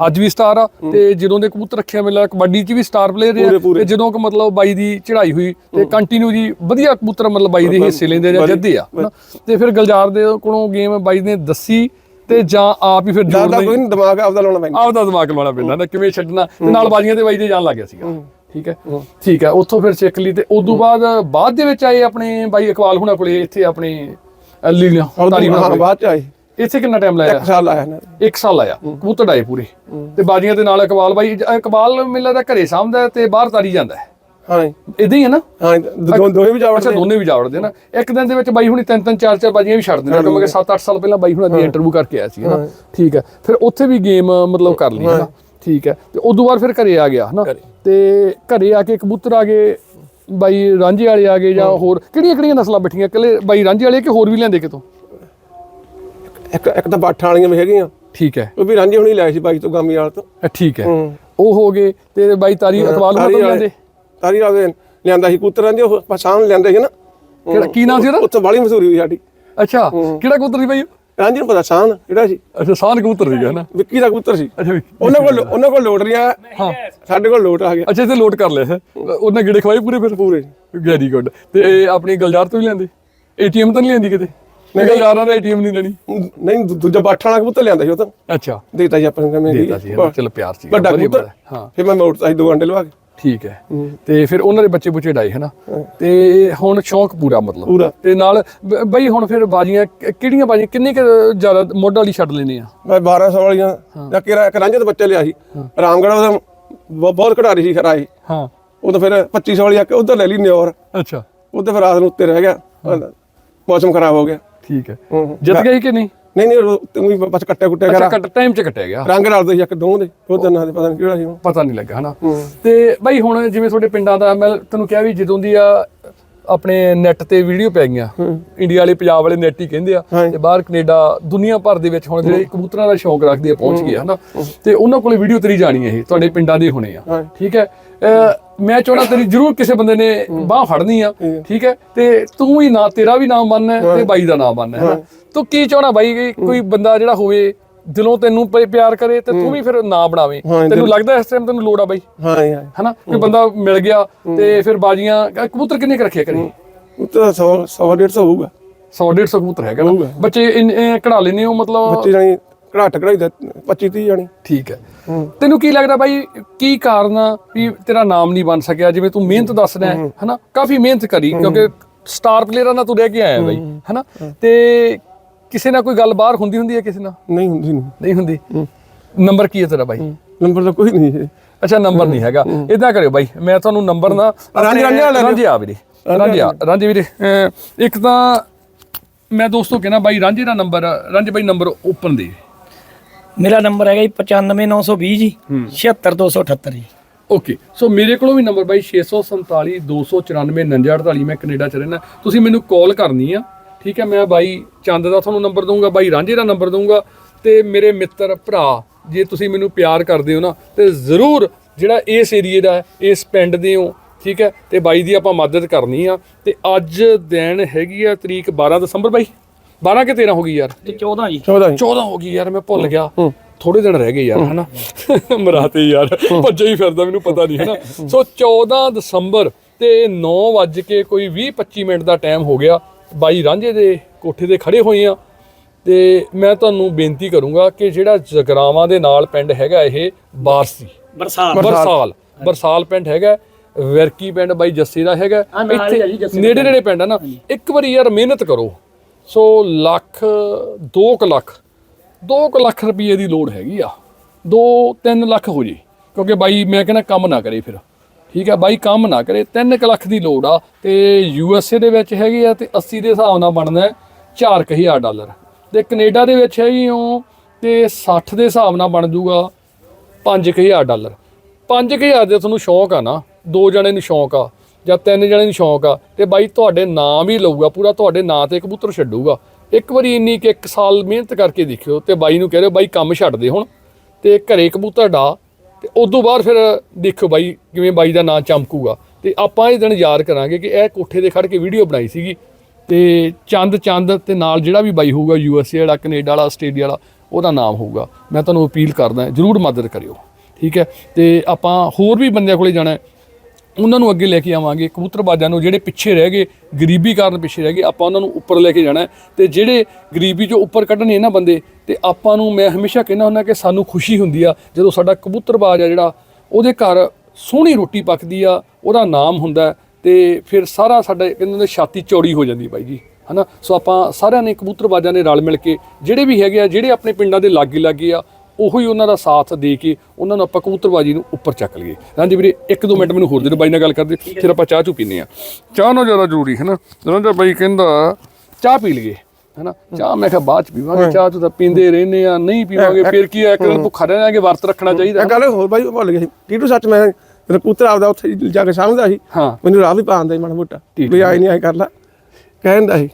ਅੱਜ ਵੀ ਸਟਾਰ ਆ ਤੇ ਜਦੋਂ ਦੇ ਕਬੂਤਰ ਰੱਖਿਆ ਮਿਲਿਆ ਕਬੱਡੀ 'ਚ ਵੀ ਸਟਾਰ ਪਲੇਅਰ ਪੂਰੇ- ਤੇ ਜਦੋਂ ਕਿ ਮਤਲਬ ਬਾਈ ਦੀ ਚੜ੍ਹਾਈ ਹੋਈ ਤੇ ਕੰਟੀਨਿਊ ਜੀ ਵਧੀਆ ਕਬੂਤਰ ਮਤਲਬ ਬਾਈ ਦੇ ਹਿੱਸੇ ਲੈਂਦੇ ਜਾਂ ਜਿੱਤਦੇ ਆ। ਤੇ ਫਿਰ ਗਲਜਾਰ ਦੇ ਕੋਲੋਂ ਗੇਮ ਬਾਈ ਨੇ ਦੱਸੀ ਤੇ ਜਾਂ ਆਪ ਹੀ ਫਿਰ ਜੋੜ ਦਾਦਾ ਕੋਈ ਨਹੀਂ ਦਿਮਾਗ ਆਪਦਾ ਲਾਉਣਾ ਪੈਂਦਾ। ਆਪਦਾ ਦਿਮਾਗ ਲਵਾਉਣਾ ਪੈਂਦਾ ਨਾ ਕਿਵੇਂ ਛੱਡਣਾ ਤੇ ਨਾਲ ਬਾਜੀਆਂ ਤੇ ਬਾਈ ਦੇ ਜਾਣ ਲੱਗ ਗਿਆ ਸੀਗਾ। ਠੀਕ ਹੈ? ਠੀਕ ਹੈ ਉੱਥੋਂ ਫਿਰ ਸਿੱਖ ਲਈ ਤੇ ਉਦੋਂ ਬਾਅਦ ਬਾਅਦ ਦੇ ਵਿੱਚ ਆਏ ਆਪਣੇ ਬਾਈ ਇਕਬਾਲ ਹੁਣਾਂ ਕੋਲੇ ਇੱਥੇ ਆਪਣੇ ਲੀਲਾ ਤਾਰੀ ਹੁਣਾਂ ਬਾਅਦ ਚ ਆਏ। ਇੱਥੇ ਕਿੰਨਾ ਟਾਈਮ ਲਾਇਆ? ਇੱਕ ਸਾਲ ਆਇਆ ਨਾ। ਇੱਕ ਸਾਲ ਆਇਆ ਕਬੂਤਰ ਆਏ ਪੂਰੇ। ਤੇ ਬਾਜੀਆਂ ਦੇ ਨਾਲ ਇਕਬਾਲ ਬਾਈ ਇਕਬਾਲ ਮੇਲਾ ਦਾ ਘਰੇ ਹੈ ਤੇ ਬਾਹਰ ਤਾਰੀ ਜਾਂਦਾ ਹੈ। ਹਾਂ ਇਦਾਂ ਹੀ ਹੈ ਨਾ? ਹਾਂ ਦੋਵੇਂ ਵੀ ਅੱਛਾ ਜਾਵੜਦੇ ਦੋਨੇ ਵੀ ਜਾਵੜਦੇ ਨਾ। ਇੱਕ ਦਿਨ ਦੇ ਵਿੱਚ ਬਾਈ ਹੁਣੀ ਤਿੰਨ ਤਿੰਨ ਚਾਰ ਚਾਰ ਬਾਜੀਆਂ ਵੀ ਛੱਡ ਦਿੰਦੇ ਕਿਉਂਕਿ 7-8 ਸਾਲ ਪਹਿਲਾਂ ਬਾਈ ਹੁਣਾਂ ਦੀ ਇੰਟਰਵਿਊ ਕਰਕੇ ਆਇਆ ਸੀ ਹਨਾ ਠੀਕ ਹੈ। ਫਿਰ ਉੱਥੇ ਵੀ ਗੇਮ ਮਤਲਬ ਕਰ ਲਈ ਹਨਾ ਠੀਕ ਹੈ। ਤੇ ਉਦੋਂ ਬਾਅਦ ਫਿਰ ਘਰੇ ਆ ਗਿਆ ਹਨਾ ਤੇ ਘਰੇ ਆ ਕੇ ਕਬੂਤਰ ਆ ਗਏ ਬਾਈ ਰਾਂਝੇ ਵਾਲੇ ਆ ਗਏ ਜਾਂ ਹੋਰ ਕਿਹੜੀਆਂ ਕਿਹੜੀਆਂ ਨਸਲਾਂ ਬੈਠੀਆਂ? ਇਕੱਲੇ ਬਾਈ ਰਾਂਝੇ ਵਾਲੇ ਕਿ ਹੋਰ ਵੀ ਲਿਆਂਦੇ ਕਿਤੋਂ? ਇੱਕ ਇੱਕ ਤਾਂ ਬਾਠਾਂ ਵਾਲੀਆਂ ਵੀ ਹੈਗੀਆਂ। ਠੀਕ ਹੈ। ਉਹ ਵੀ ਰਾਂਝੇ ਹੁਣੀ ਲਾਏ ਸੀ ਬਾਈ ਤੋਂ ਗਾਮੀ ਵਾਲ ਤੋਂ। ਠੀਕ ਹੈ। ਉਹ ਹੋ ਗਏ ਤੇ ਬਾਈ ਤਾਰੀ ਤੋਂ ਵੀ ਲਿਆਂਦੇ? ਤਾਰੀ ਵਾਲੇ ਲਿਆਂਦਾ ਸੀ ਕੂਤਰ ਰਾਂਝੇ ਉਹ ਪਛਾਣ ਲਿਆਂਦੇ ਸੀ ਨਾ। ਕਿਹੜਾ ਕੀ ਨਾਮ ਸੀ ਉਹਦਾ? ਉੱਥੇ ਬਾਲੀ ਮਸ਼ਹੂਰੀ ਹੋਈ ਸਾਡੀ। ਅੱਛਾ ਕਿਹੜਾ ਕਬੂਤਰ ਸੀ ਬਾਈ ਰਾਂਝੇ ਨੂੰ ਪਤਾ ਸ਼ਾਨ ਕਿਹੜਾ ਸੀ? ਅੱਛਾ ਸਾਨ ਕਬੂਤਰ ਸੀਗਾ ਨਾ? ਵਿੱਕੀ ਦਾ ਕੂਤਰ ਸੀ। ਅੱਛਾ ਉਹਨਾਂ ਕੋਲ ਉਹਨਾਂ ਕੋਲ ਲੋਟ ਰਿਹਾ। ਹਾਂ। ਸਾਡੇ ਕੋਲ ਲੋਟ ਆ ਗਿਆ। ਅੱਛਾ ਇੱਥੇ ਲੋਡ ਕਰ ਲਿਆ ਉਹਨੇ ਗਿੜੇ ਖਵਾਏ ਪੂਰੇ ਫਿਰ? ਪੂਰੇ। ਵੈਰੀ ਗੁੱਡ ਤੇ ਆਪਣੀ ਗਲਜਾਰ ਤੋਂ ਵੀ ਲੈਂਦੇ ਏਟੀਐਮ ਤਾਂ ਨਹੀਂ ਲੈਂਦੀ ਕਿਤੇ? ਨਹੀਂ। ਗਲਜਾਰਾਂ ਦਾ ਏਟੀਐਮ ਨਹੀਂ ਲੈਣੀ। ਨਹੀਂ ਦੂਜਾ ਬਾਠਾਂ ਵਾਲਾ ਕਬੂਤਰ ਲਿਆਂਦਾ ਸੀ ਉਹ ਤਾਂ। ਅੱਛਾ। ਦੇਤਾ ਸੀ ਆਪਾਂ ਨੂੰ ਕਿਵੇਂ ਦੇਤਾ ਸੀ ਹਨਾ, ਚਲੋ ਪਿਆਰ ਸੀ ਵੱਡਾ ਕਬੂਤਰ। ਹਾਂ। ਫਿਰ ਮੈਂ ਮੋੜਤਾ ਸੀ ਦੋ ਅੰਡੇ ਲਵਾ ਕੇ ਠੀਕ ਹੈ। ਤੇ ਫਿਰ ਉਹਨਾਂ ਦੇ ਬੱਚੇ ਬੁੱਚੇ ਡਾਏ ਹਨਾ ਤੇ ਹੁਣ ਸ਼ੌਂਕ ਪੂਰਾ ਮਤਲਬ। ਪੂਰਾ। ਤੇ ਨਾਲ ਬਈ ਹੁਣ ਫਿਰ ਬਾਜੀਆਂ ਕਿਹੜੀਆਂ ਬਾਜੀਆਂ ਕਿੰਨੇ ਕੁ ਜ਼ਿਆਦਾ ਮੋਢ ਵਾਲੀ ਛੱਡ ਲੈਨੇ ਆ? ਮੈਂ 1200 ਵਾਲੀਆਂ ਜਾਂ ਕਿਰਾ ਇੱਕ ਰਾਂਝੇ ਦਾ ਬੱਚਾ ਲਿਆ ਸੀ। ਰਾਮਗੜ੍ਹ ਬ- ਬਹੁਤ ਖਿਡਾਰੀ ਸੀ ਖਰਾਈ ਹਾਂ। ਉਹ ਤਾਂ ਫਿਰ 2500 ਵਾਲੀ ਆ ਕੇ ਉਧਰ ਲੈ ਲਈ ਨਿਓਰ ਅੱਛਾ। ਤਾਂ ਫਿਰ ਰਾਤ ਨੂੰ ਉੱਤੇ ਰਹਿ ਗਿਆ। ਮੌਸਮ ਖਰਾਬ ਹੋ ਗਿਆ। ਠੀਕ ਹੈ। ਜਿੱਤ ਗਏ ਕਿ ਨਹੀਂ? ਨਹੀਂ ਨਹੀਂ ਉਹ ਤੇ ਬਸ ਕੱਟਿਆ ਕੁੱਟਿਆ ਅੱਛਾ ਕਰਾ। ਕੱਟ ਟਾਈਮ ਚ ਕੱਟਿਆ ਗਿਆ। ਰੰਗ ਰਲਦੇ ਸੀ ਇੱਕ ਦੋ ਦੇ ਉਹ ਦਿਨਾਂ ਦੇ ਪਤਾ ਨਹੀਂ ਕਿਹੜਾ ਸੀ ਉਹ। ਪਤਾ ਨਹੀਂ ਲੱਗਾ ਹਨਾ? ਤੇ ਬਾਈ ਹੁਣ ਜਿਵੇਂ ਤੁਹਾਡੇ ਪਿੰਡਾਂ ਦਾ ਮੈਂ ਤੈਨੂੰ ਕਿਹਾ ਵੀ ਜਦੋਂ ਦੀ ਆ ਆਪਣੇ ਨੈਟ ਤੇ ਵੀਡੀਓ ਪੈ ਗਈਆਂ ਇੰਡੀਆ ਵਾਲੇ ਪੰਜਾਬ ਵਾਲੇ ਨੈਟ ਹੀ ਕਹਿੰਦੇ ਆ। ਤੇ ਬਾਹਰ ਕੈਨੇਡਾ ਦੁਨੀਆ ਭਰ ਦੇ ਵਿੱਚ ਹੁਣ ਜਿਹੜੇ ਕਬੂਤਰਾਂ ਦਾ ਸ਼ੌਂਕ ਰੱਖਦੇ ਆ ਪਹੁੰਚ ਗਏ ਹਨਾ? ਤੇ ਉਹਨਾਂ ਕੋਲੇ ਵੀਡੀਓ ਤੇਰੀ ਜਾਣੀ ਹੈ ਇਹ ਤੁਹਾਡੇ ਪਿੰਡਾਂ ਦੇ ਹੋਣੇ ਆ। ਠੀਕ ਹੈ? ਮੈਂ ਚਾਹਣਾ ਤੇਰੀ ਜ਼ਰੂਰ ਕਿਸੇ ਬੰਦੇ ਨੇ ਬਾਹ ਫੜਨੀ ਆ ਠੀਕ ਹੈ? ਤੇ ਤੂੰ ਹੀ ਨਾ ਤੇਰਾ ਵੀ ਨਾਮ ਬਣਨਾ ਹੈ। ਤੇ ਬਾਈ ਦਾ ਨਾਮ ਹੈ ਹਨਾ ਤੂੰ ਕੀ ਚਾਹਣਾ ਬਾਈ ਕੋਈ ਬੰਦਾ ਜਿਹੜਾ ਹੋਵੇ ਦਿਲੋਂ ਤੈਨੂੰ ਪਿਆਰ ਕਰੇ ਤੇ ਤੂੰ ਵੀ ਫਿਰ ਨਾਂ ਬਣਾਵੇਂ? ਤੈਨੂੰ ਲੱਗਦਾ ਇਸ ਟਾਈਮ ਤੈਨੂੰ ਲੋੜ ਆ ਬਾਈ? ਹਾਂ ਹਾਂ। ਹਨਾ? ਕੋਈ ਬੰਦਾ ਮਿਲ ਗਿਆ ਤੇ ਫਿਰ ਬਾਜੀਆਂ ਕਬੂਤਰ ਕਿੰਨੇ ਕੁ ਰੱਖਿਆ ਕਰੇ ਤਾਂ 100 100 150 ਹੋਊਗਾ। 100 150 ਕਬੂਤਰ ਹੈਗਾ ਬੱਚੇ ਕਢਾ ਲੈਨੇ ਹੋ ਮਤਲਬ? ਬੱਚੇ ਜਾਨੀ ਘੜਾਟ ਘੜਾਈ ਦਾ 25 30 ਜਾਨੀ ਠੀਕ ਹੈ। ਤੈਨੂੰ ਕੀ ਲੱਗਦਾ ਬਾਈ ਕੀ ਕਾਰਨ ਆ ਵੀ ਤੇਰਾ ਨਾਮ ਨਹੀਂ ਬਣ ਸਕਿਆ? ਜਿਵੇਂ ਤੂੰ ਮਿਹਨਤ ਦੱਸਦਾ ਹੈ ਹਨਾ? ਕਾਫੀ ਮਿਹਨਤ ਕਰੀ ਕਿਉਂਕਿ ਸਟਾਰ ਪਲੇਅਰਾਂ ਨਾਲ ਤੂੰ ਰਹਿ ਕੇ ਆਇਆ ਬਾਈ ਹਨਾ? ਤੇ ਕਿਸੇ ਨਾਲ ਕੋਈ ਗੱਲ ਬਾਹਰ ਹੁੰਦੀ ਹੁੰਦੀ ਹੈ ਕਿਸੇ ਨਾਲ? ਨਹੀਂ ਹੁੰਦੀ ਨਹੀਂ। ਨਹੀਂ ਹੁੰਦੀ? ਨੰਬਰ ਕੀ ਹੈ ਤੇਰਾ ਬਾਈ? ਨੰਬਰ ਤਾਂ ਕੋਈ ਨਹੀਂ ਹੈ। ਅੱਛਾ ਨੰਬਰ ਨਹੀਂ ਹੈਗਾ। ਇਦਾਂ ਕਰਿਓ ਬਾਈ ਮੈਂ ਤੁਹਾਨੂੰ ਨੰਬਰ ਨਾ ਰਾਂਝੇ- ਰਾਂਝੇ ਆ ਵੀਰੇ। ਰਾਂਝੇ ਆ ਰਾਂਝੇ ਵੀਰੇ ਇੱਕ ਤਾਂ ਮੈਂ ਦੋਸਤੋ ਕਹਿਣਾ ਬਾਈ ਰਾਂਝੇ ਦਾ ਨੰਬਰ ਰਾਂਝੇ ਬਾਈ ਨੰਬਰ ਓਪਨ ਦੇ। ਮੇਰਾ ਨੰਬਰ ਹੈਗਾ ਜੀ 95920 ਜੀ 76278 ਜੀ। ਓਕੇ ਸੋ ਮੇਰੇ ਕੋਲੋਂ ਵੀ ਨੰਬਰ ਬਾਈ 647 294 4948 ਮੈਂ ਕੈਨੇਡਾ ਚ ਰਹਿਣਾ ਤੁਸੀਂ ਮੈਨੂੰ ਕਾਲ ਕਰਨੀ ਆ ਠੀਕ ਹੈ ਮੈਂ ਬਾਈ ਚੰਦ ਦਾ ਤੁਹਾਨੂੰ ਨੰਬਰ ਦਊਂਗਾ ਬਾਈ ਰਾਂਝੇ ਦਾ ਨੰਬਰ ਦਊਂਗਾ ਤੇ ਮੇਰੇ ਮਿੱਤਰ ਭਰਾ ਜੇ ਤੁਸੀਂ ਮੈਨੂੰ ਪਿਆਰ ਕਰਦੇ ਹੋ ਨਾ ਤੇ ਜ਼ਰੂਰ ਜਿਹੜਾ ਇਸ ਏਰੀਏ ਦਾ ਇਸ ਪਿੰਡ ਦੇ ਹੋ ਠੀਕ ਹੈ ਤੇ ਬਾਈ ਦੀ ਆਪਾਂ ਮਦਦ ਕਰਨੀ ਆ। ਤੇ ਅੱਜ ਦਿਨ ਹੈਗੀ ਆ ਤਰੀਕ 12 ਦਸੰਬਰ ਬਾਈ। 12 ਕਿ 13 ਹੋ ਗਈ ਯਾਰ? ਤੇ 14 ਜੀ। 14 ਹੀ 14 ਹੋ ਗਈ ਯਾਰ ਮੈਂ ਭੁੱਲ ਗਿਆ। ਥੋੜੇ ਦਿਨ ਰਹਿ ਗਏ ਯਾਰ ਹਨਾ? ਮਰਾਤੇ ਯਾਰ ਭੱਜਿਆ ਹੀ ਫਿਰਦਾ ਮੈਨੂੰ ਪਤਾ ਨਹੀਂ ਹਨਾ? ਸੋ 14 ਦਸੰਬਰ ਤੇ 9 ਵੱਜ ਕੇ ਕੋਈ 20 25 ਮਿੰਟ ਦਾ ਟਾਈਮ ਹੋ ਗਿਆ। ਬਾਈ ਰਾਂਝੇ ਦੇ ਕੋਠੇ ਤੇ ਖੜੇ ਹੋਏ ਆ ਤੇ ਮੈਂ ਤੁਹਾਨੂੰ ਬੇਨਤੀ ਕਰੂੰਗਾ ਕਿ ਜਿਹੜਾ ਜਗਰਾਵਾਂ ਦੇ ਨਾਲ ਪਿੰਡ ਹੈਗਾ ਇਹ ਬਾਰਸੀ। ਬਰਸਾਤ ਬਰਸਾਲ। ਬਰਸਾਲ। ਪਿੰਡ ਹੈਗਾ ਵਰਕੀ ਪਿੰਡ ਬਾਈ ਜੱਸੀ ਦਾ ਹੈਗਾ। ਦਾ ਨੇੜੇ ਨੇੜੇ ਪਿੰਡ ਆ ਨਾ। ਇੱਕ ਵਾਰੀ ਯਾਰ ਮਿਹਨਤ ਕਰੋ। ਸੋ ਲੱਖ 2 ਲੱਖ 2 ਲੱਖ ਰੁਪਏ ਦੀ ਲੋੜ ਹੈਗੀ ਆ। 2-3 ਲੱਖ ਹੋ ਜੇ, ਕਿਉਂਕਿ ਬਾਈ ਮੈਂ ਕਹਿੰਦਾ ਕੰਮ ਨਾ ਕਰੇ ਫਿਰ। ਠੀਕ ਹੈ ਬਾਈ ਕੰਮ ਨਾ ਕਰੇ 3 ਲੱਖ ਦੀ ਲੋੜ ਆ ਤੇ ਯੂ ਐਸ ਏ ਦੇ ਵਿੱਚ ਹੈਗੀ ਆ ਤੇ 80 ਦੇ ਹਿਸਾਬ ਨਾਲ ਬਣਦਾ ਹੈ 4000 ਡਾਲਰ। ਤੇ ਕੈਨੇਡਾ ਦੇ ਵਿੱਚ ਹੈਗੀ ਉਹ, ਤੇ 60 ਦੇ ਹਿਸਾਬ ਨਾਲ ਬਣ ਜਾਊਗਾ 5000 ਡਾਲਰ। 5000 ਦੇ ਤੁਹਾਨੂੰ ਸ਼ੌਂਕ ਆ ਨਾ, ਦੋ ਜਣੇ ਨੂੰ ਸ਼ੌਂਕ ਆ। ਜਾਂ ਤਿੰਨ ਜਣੇ ਨੂੰ ਸ਼ੌਂਕ ਆ, ਤੇ ਬਾਈ ਤੁਹਾਡੇ ਨਾਂ ਵੀ ਲਊਗਾ, ਪੂਰਾ ਤੁਹਾਡੇ ਨਾਂ ਤੇ ਕਬੂਤਰ ਛੱਡੂਗਾ। ਇੱਕ ਵਾਰੀ ਇੰਨੀ ਕਿ ਇੱਕ ਸਾਲ ਮਿਹਨਤ ਕਰਕੇ ਦੇਖਿਓ ਤੇ ਬਾਈ ਨੂੰ ਕਹਿ ਦਿਓ, ਬਾਈ ਕੰਮ ਛੱਡ ਦੇ ਹੁਣ, ਤੇ ਘਰੇ ਕਬੂਤਰ ਡਾ, ਤੇ ਉਦੋਂ ਬਾਅਦ ਫਿਰ ਦੇਖਿਓ ਬਾਈ ਕਿਵੇਂ ਬਾਈ ਦਾ ਨਾਂ ਚਮਕੂਗਾ। ਤੇ ਆਪਾਂ ਇਹ ਦਿਨ ਯਾਦ ਕਰਾਂਗੇ ਕਿ ਇਹ ਕੋਠੇ ਤੇ ਖੜ ਕੇ ਵੀਡੀਓ ਬਣਾਈ ਸੀਗੀ, ਤੇ ਚੰਦ ਚੰਦ ਤੇ ਨਾਲ ਜਿਹੜਾ ਵੀ ਬਾਈ ਹੋਊਗਾ, ਯੂ ਐਸ ਏ ਵਾਲਾ, ਕੈਨੇਡਾ ਵਾਲਾ, ਆਸਟ੍ਰੇਲੀਆ ਵਾਲਾ, ਉਹਦਾ ਨਾਮ ਹੋਊਗਾ। ਮੈਂ ਤੁਹਾਨੂੰ ਅਪੀਲ ਕਰਦਾ, ਜਰੂਰ ਮਦਦ ਕਰਿਓ, ਠੀਕ ਹੈ? ਤੇ ਆਪਾਂ ਹੋਰ ਵੀ ਬੰਦਿਆਂ ਕੋਲੇ ਜਾਣਾ ਉਹਨਾਂ ਨੂੰ ਅੱਗੇ ਲੈ ਕੇ ਆਵਾਂਗੇ, ਕਬੂਤਰਬਾਜ਼ਾਂ ਨੂੰ ਜਿਹੜੇ ਪਿੱਛੇ ਰਹਿ ਗਏ, ਗਰੀਬੀ ਕਾਰਨ ਪਿੱਛੇ ਰਹਿ ਗਏ, ਆਪਾਂ ਉਹਨਾਂ ਨੂੰ ਉੱਪਰ ਲੈ ਕੇ ਜਾਣਾ ਹੈ। ਤੇ ਜਿਹੜੇ ਗਰੀਬੀ ਚੋਂ ਉੱਪਰ ਕੱਢਣੇ ਨਾ ਬੰਦੇ, ਤੇ ਆਪਾਂ ਨੂੰ ਮੈਂ ਹਮੇਸ਼ਾ ਕਹਿੰਦਾ ਹੁੰਦਾ ਕਿ ਸਾਨੂੰ ਖੁਸ਼ੀ ਹੁੰਦੀ ਆ, ਜਦੋਂ ਸਾਡਾ ਕਬੂਤਰਬਾਜ਼ ਆ ਜਿਹੜਾ, ਉਹਦੇ ਘਰ ਸੋਹਣੀ ਰੋਟੀ ਪੱਕਦੀ ਆ, ਉਹਦਾ ਨਾਮ ਹੁੰਦਾ ਹੈ, ਤੇ ਫਿਰ ਸਾਰਾ ਸਾਡਾ ਕਹਿੰਦੇ ਹੁੰਦੇ ਛਾਤੀ ਚੌੜੀ ਹੋ ਜਾਂਦੀ ਬਾਈ ਜੀ, ਹਨਾ? ਸੋ ਆਪਾਂ ਸਾਰਿਆਂ ਨੇ ਕਬੂਤਰਬਾਜ਼ਾਂ ਨੇ ਰਲ ਮਿਲ ਕੇ, ਜਿਹੜੇ ਵੀ ਹੈਗੇ ਆ, ਜਿਹੜੇ ਆਪਣੇ ਪਿੰਡਾਂ ਦੇ ਲਾਗੇ ਲਾਗੇ ਆ ਉਹੋ ਉਹਨਾਂ ਦਾ ਸਾਥ ਦੇ ਕੇ ਉਹਨਾਂ ਨੂੰ ਆਪਾਂ ਕਬੂਤਰਬਾਜੀ ਨੂੰ ਉੱਪਰ ਚੱਕ ਲਈਏ। ਹਾਂਜੀ ਵੀਰੇ ਇੱਕ ਦੋ ਮਿੰਟ ਮੈਨੂੰ ਹੋਰ ਦੇ ਦਿਓ ਬਾਈ ਨਾਲ ਗੱਲ ਕਰਦੇ ਫਿਰ ਆਪਾਂ ਚਾਹ ਚੂ ਪੀਨੇ ਆ ਚਾਹ ਨਾਲ ਜ਼ਿਆਦਾ ਜ਼ਰੂਰੀ ਹੈ ਨਾ। ਜਦੋਂ ਦਾ ਬਾਈ ਕਹਿੰਦਾ ਚਾਹ ਪੀ ਲਈਏ ਹੈਨਾ ਚਾਹ ਮੈਂ ਕਿਹਾ ਬਾਅਦ ਚ ਪੀਵਾਂਗੇ ਚਾਹ ਤੂੰ ਤਾਂ ਪੀਂਦੇ ਰਹਿੰਦੇ ਆ ਨਹੀਂ ਪੀਵਾਂਗੇ ਫਿਰ ਕੀ ਆ ਇੱਕ ਦਿਨ ਭੁੱਖਾ ਰਹਿਣਾਗੇ ਵਰਤ ਰੱਖਣਾ ਚਾਹੀਦਾ ਇਹ ਗੱਲ ਹੋਰ ਬਾਈ ਭੁੱਲ ਗਿਆ ਸੀ। ਟੀਟੂ ਸੱਚ ਮੈਂ ਪੁੱਤਰ ਆਪਦਾ ਉੱਥੇ ਜਾ ਕੇ ਸਾਂਭਦਾ ਸੀ ਮੈਨੂੰ ਰਾਹ ਵੀ ਪਾਉਂਦਾ ਸੀ ਮਾੜਾ ਮੋਟਾ। ਵੀ ਆਈ ਨਹੀਂ ਆਈ ਕਰ ਲਾ। ਕਹਿੰਦਾ ਸੀ।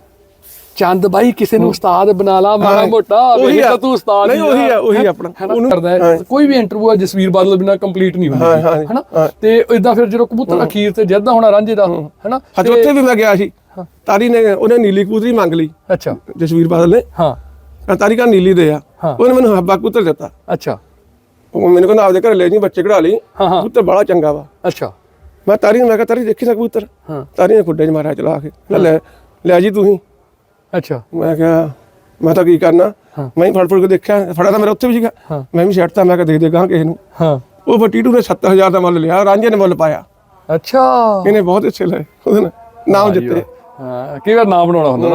ਚੰਦ ਬਾਈ ਕਿਸੇ ਨੂੰ ਉਸਤਾਦ ਬਣਾ ਲਾ ਮਾੜਾ ਮੋਟਾ ਉਹੀ। ਤਾਂ ਤੂੰ ਉਸਤਾਦ ਨਹੀਂ, ਉਹੀ ਆ, ਉਹੀ ਆਪਣਾ। ਹੈਨਾ? ਉਹਨੂੰ- ਕਰਦਾ ਹੈ। ਕੋਈ ਵੀ ਇੰਟਰਵਿਊ ਆ ਜਸਵੀਰ ਬਾਦਲ ਬਿਨਾ ਕੰਪਲੀਟ ਨਹੀਂ ਹੁੰਦੀ। ਹੈਨਾ। ਤੇ ਇਦਾਂ ਫਿਰ ਜਦੋਂ ਕਬੂਤਰ ਅਖੀਰ ਤੇ ਜਿੱਦਾਂ ਹੋਣਾ ਰਾਂਝੇ ਦਾ ਹੈਨਾ? ਤੇ- ਉੱਥੇ ਵੀ ਮੈਂ ਗਿਆ ਸੀ। ਤਾਰੀ ਨੇ ਉਹਨੇ ਨੀਲੀ ਕੂਤਰੀ ਮੰਗ ਲਈ। ਅੱਛਾ। ਜਸਵੀਰ ਬਾਦਲ ਨੇ। ਹਾਂ। ਤਾਰੀ ਕਾ ਨੀਲੀ ਦੇ ਆ। ਉਹਨੇ ਮੈਨੂੰ ਹੱਬਾ ਕੂਤਰ ਦਿੱਤਾ। ਅੱਛਾ। ਉਹ ਮੈਨੂੰ ਕਹਿੰਦਾ ਆਪਦੇ ਘਰ ਲੈ ਜੀ ਬੱਚੇ ਕਢਾ ਲਈ। ਕਬੂਤਰ ਬੜਾ ਚੰਗਾ ਵਾ। ਅੱਛਾ। ਮੈਂ ਤਾਰੀ ਨੂੰ ਮੈਂ ਕਿਹਾ ਤਾਰੀ ਦੇਖੀ ਸਾ ਕਬੂਤਰ? ਹਾਂ। ਤਾਰੀ ਨੇ ਖੁੱਡੇ 'ਚ ਮਾਰਿਆ ਚਲਾ ਕੇ। ਲੈ ਲੈ ਜੀ ਤੂੰ ਹੀ ਅੱਛਾ। ਮੈਂ ਕਿਹਾ ਮੈਂ ਤਾਂ ਕੀ ਕਰਨਾ? ਮੈਂ ਹੀ ਫੜ ਫੜ ਕੇ ਦੇਖਿਆ ਫੜਾ ਤਾਂ ਮੇਰਾ ਉੱਥੇ ਵੀ ਸੀਗਾ। ਮੈਂ ਵੀ ਛੱਡਤਾ ਮੈਂ ਕਿਹਾ ਦੇ ਦੇ ਗਾਂ ਕਿਸੇ ਨੂੰ। ਹਾਂ। ਉਹ ਬਟੀਟੂ ਨੇ 70000 ਦਾ ਮੁੱਲ ਲਿਆ ਰਾਂਝੇ ਨੇ ਮੁੱਲ ਪਾਇਆ। ਅੱਛਾ। ਇਹਨੇ ਬਹੁਤ ਅੱਛੇ ਲਏ ਉਹਦੇ ਨਾਲ ਨਾਮ ਜਿੱਤੇ। ਹਾਂ ਕਈ ਵਾਰ ਨਾਮ ਬਣਾਉਣਾ ਹੁੰਦਾ ਨਾ।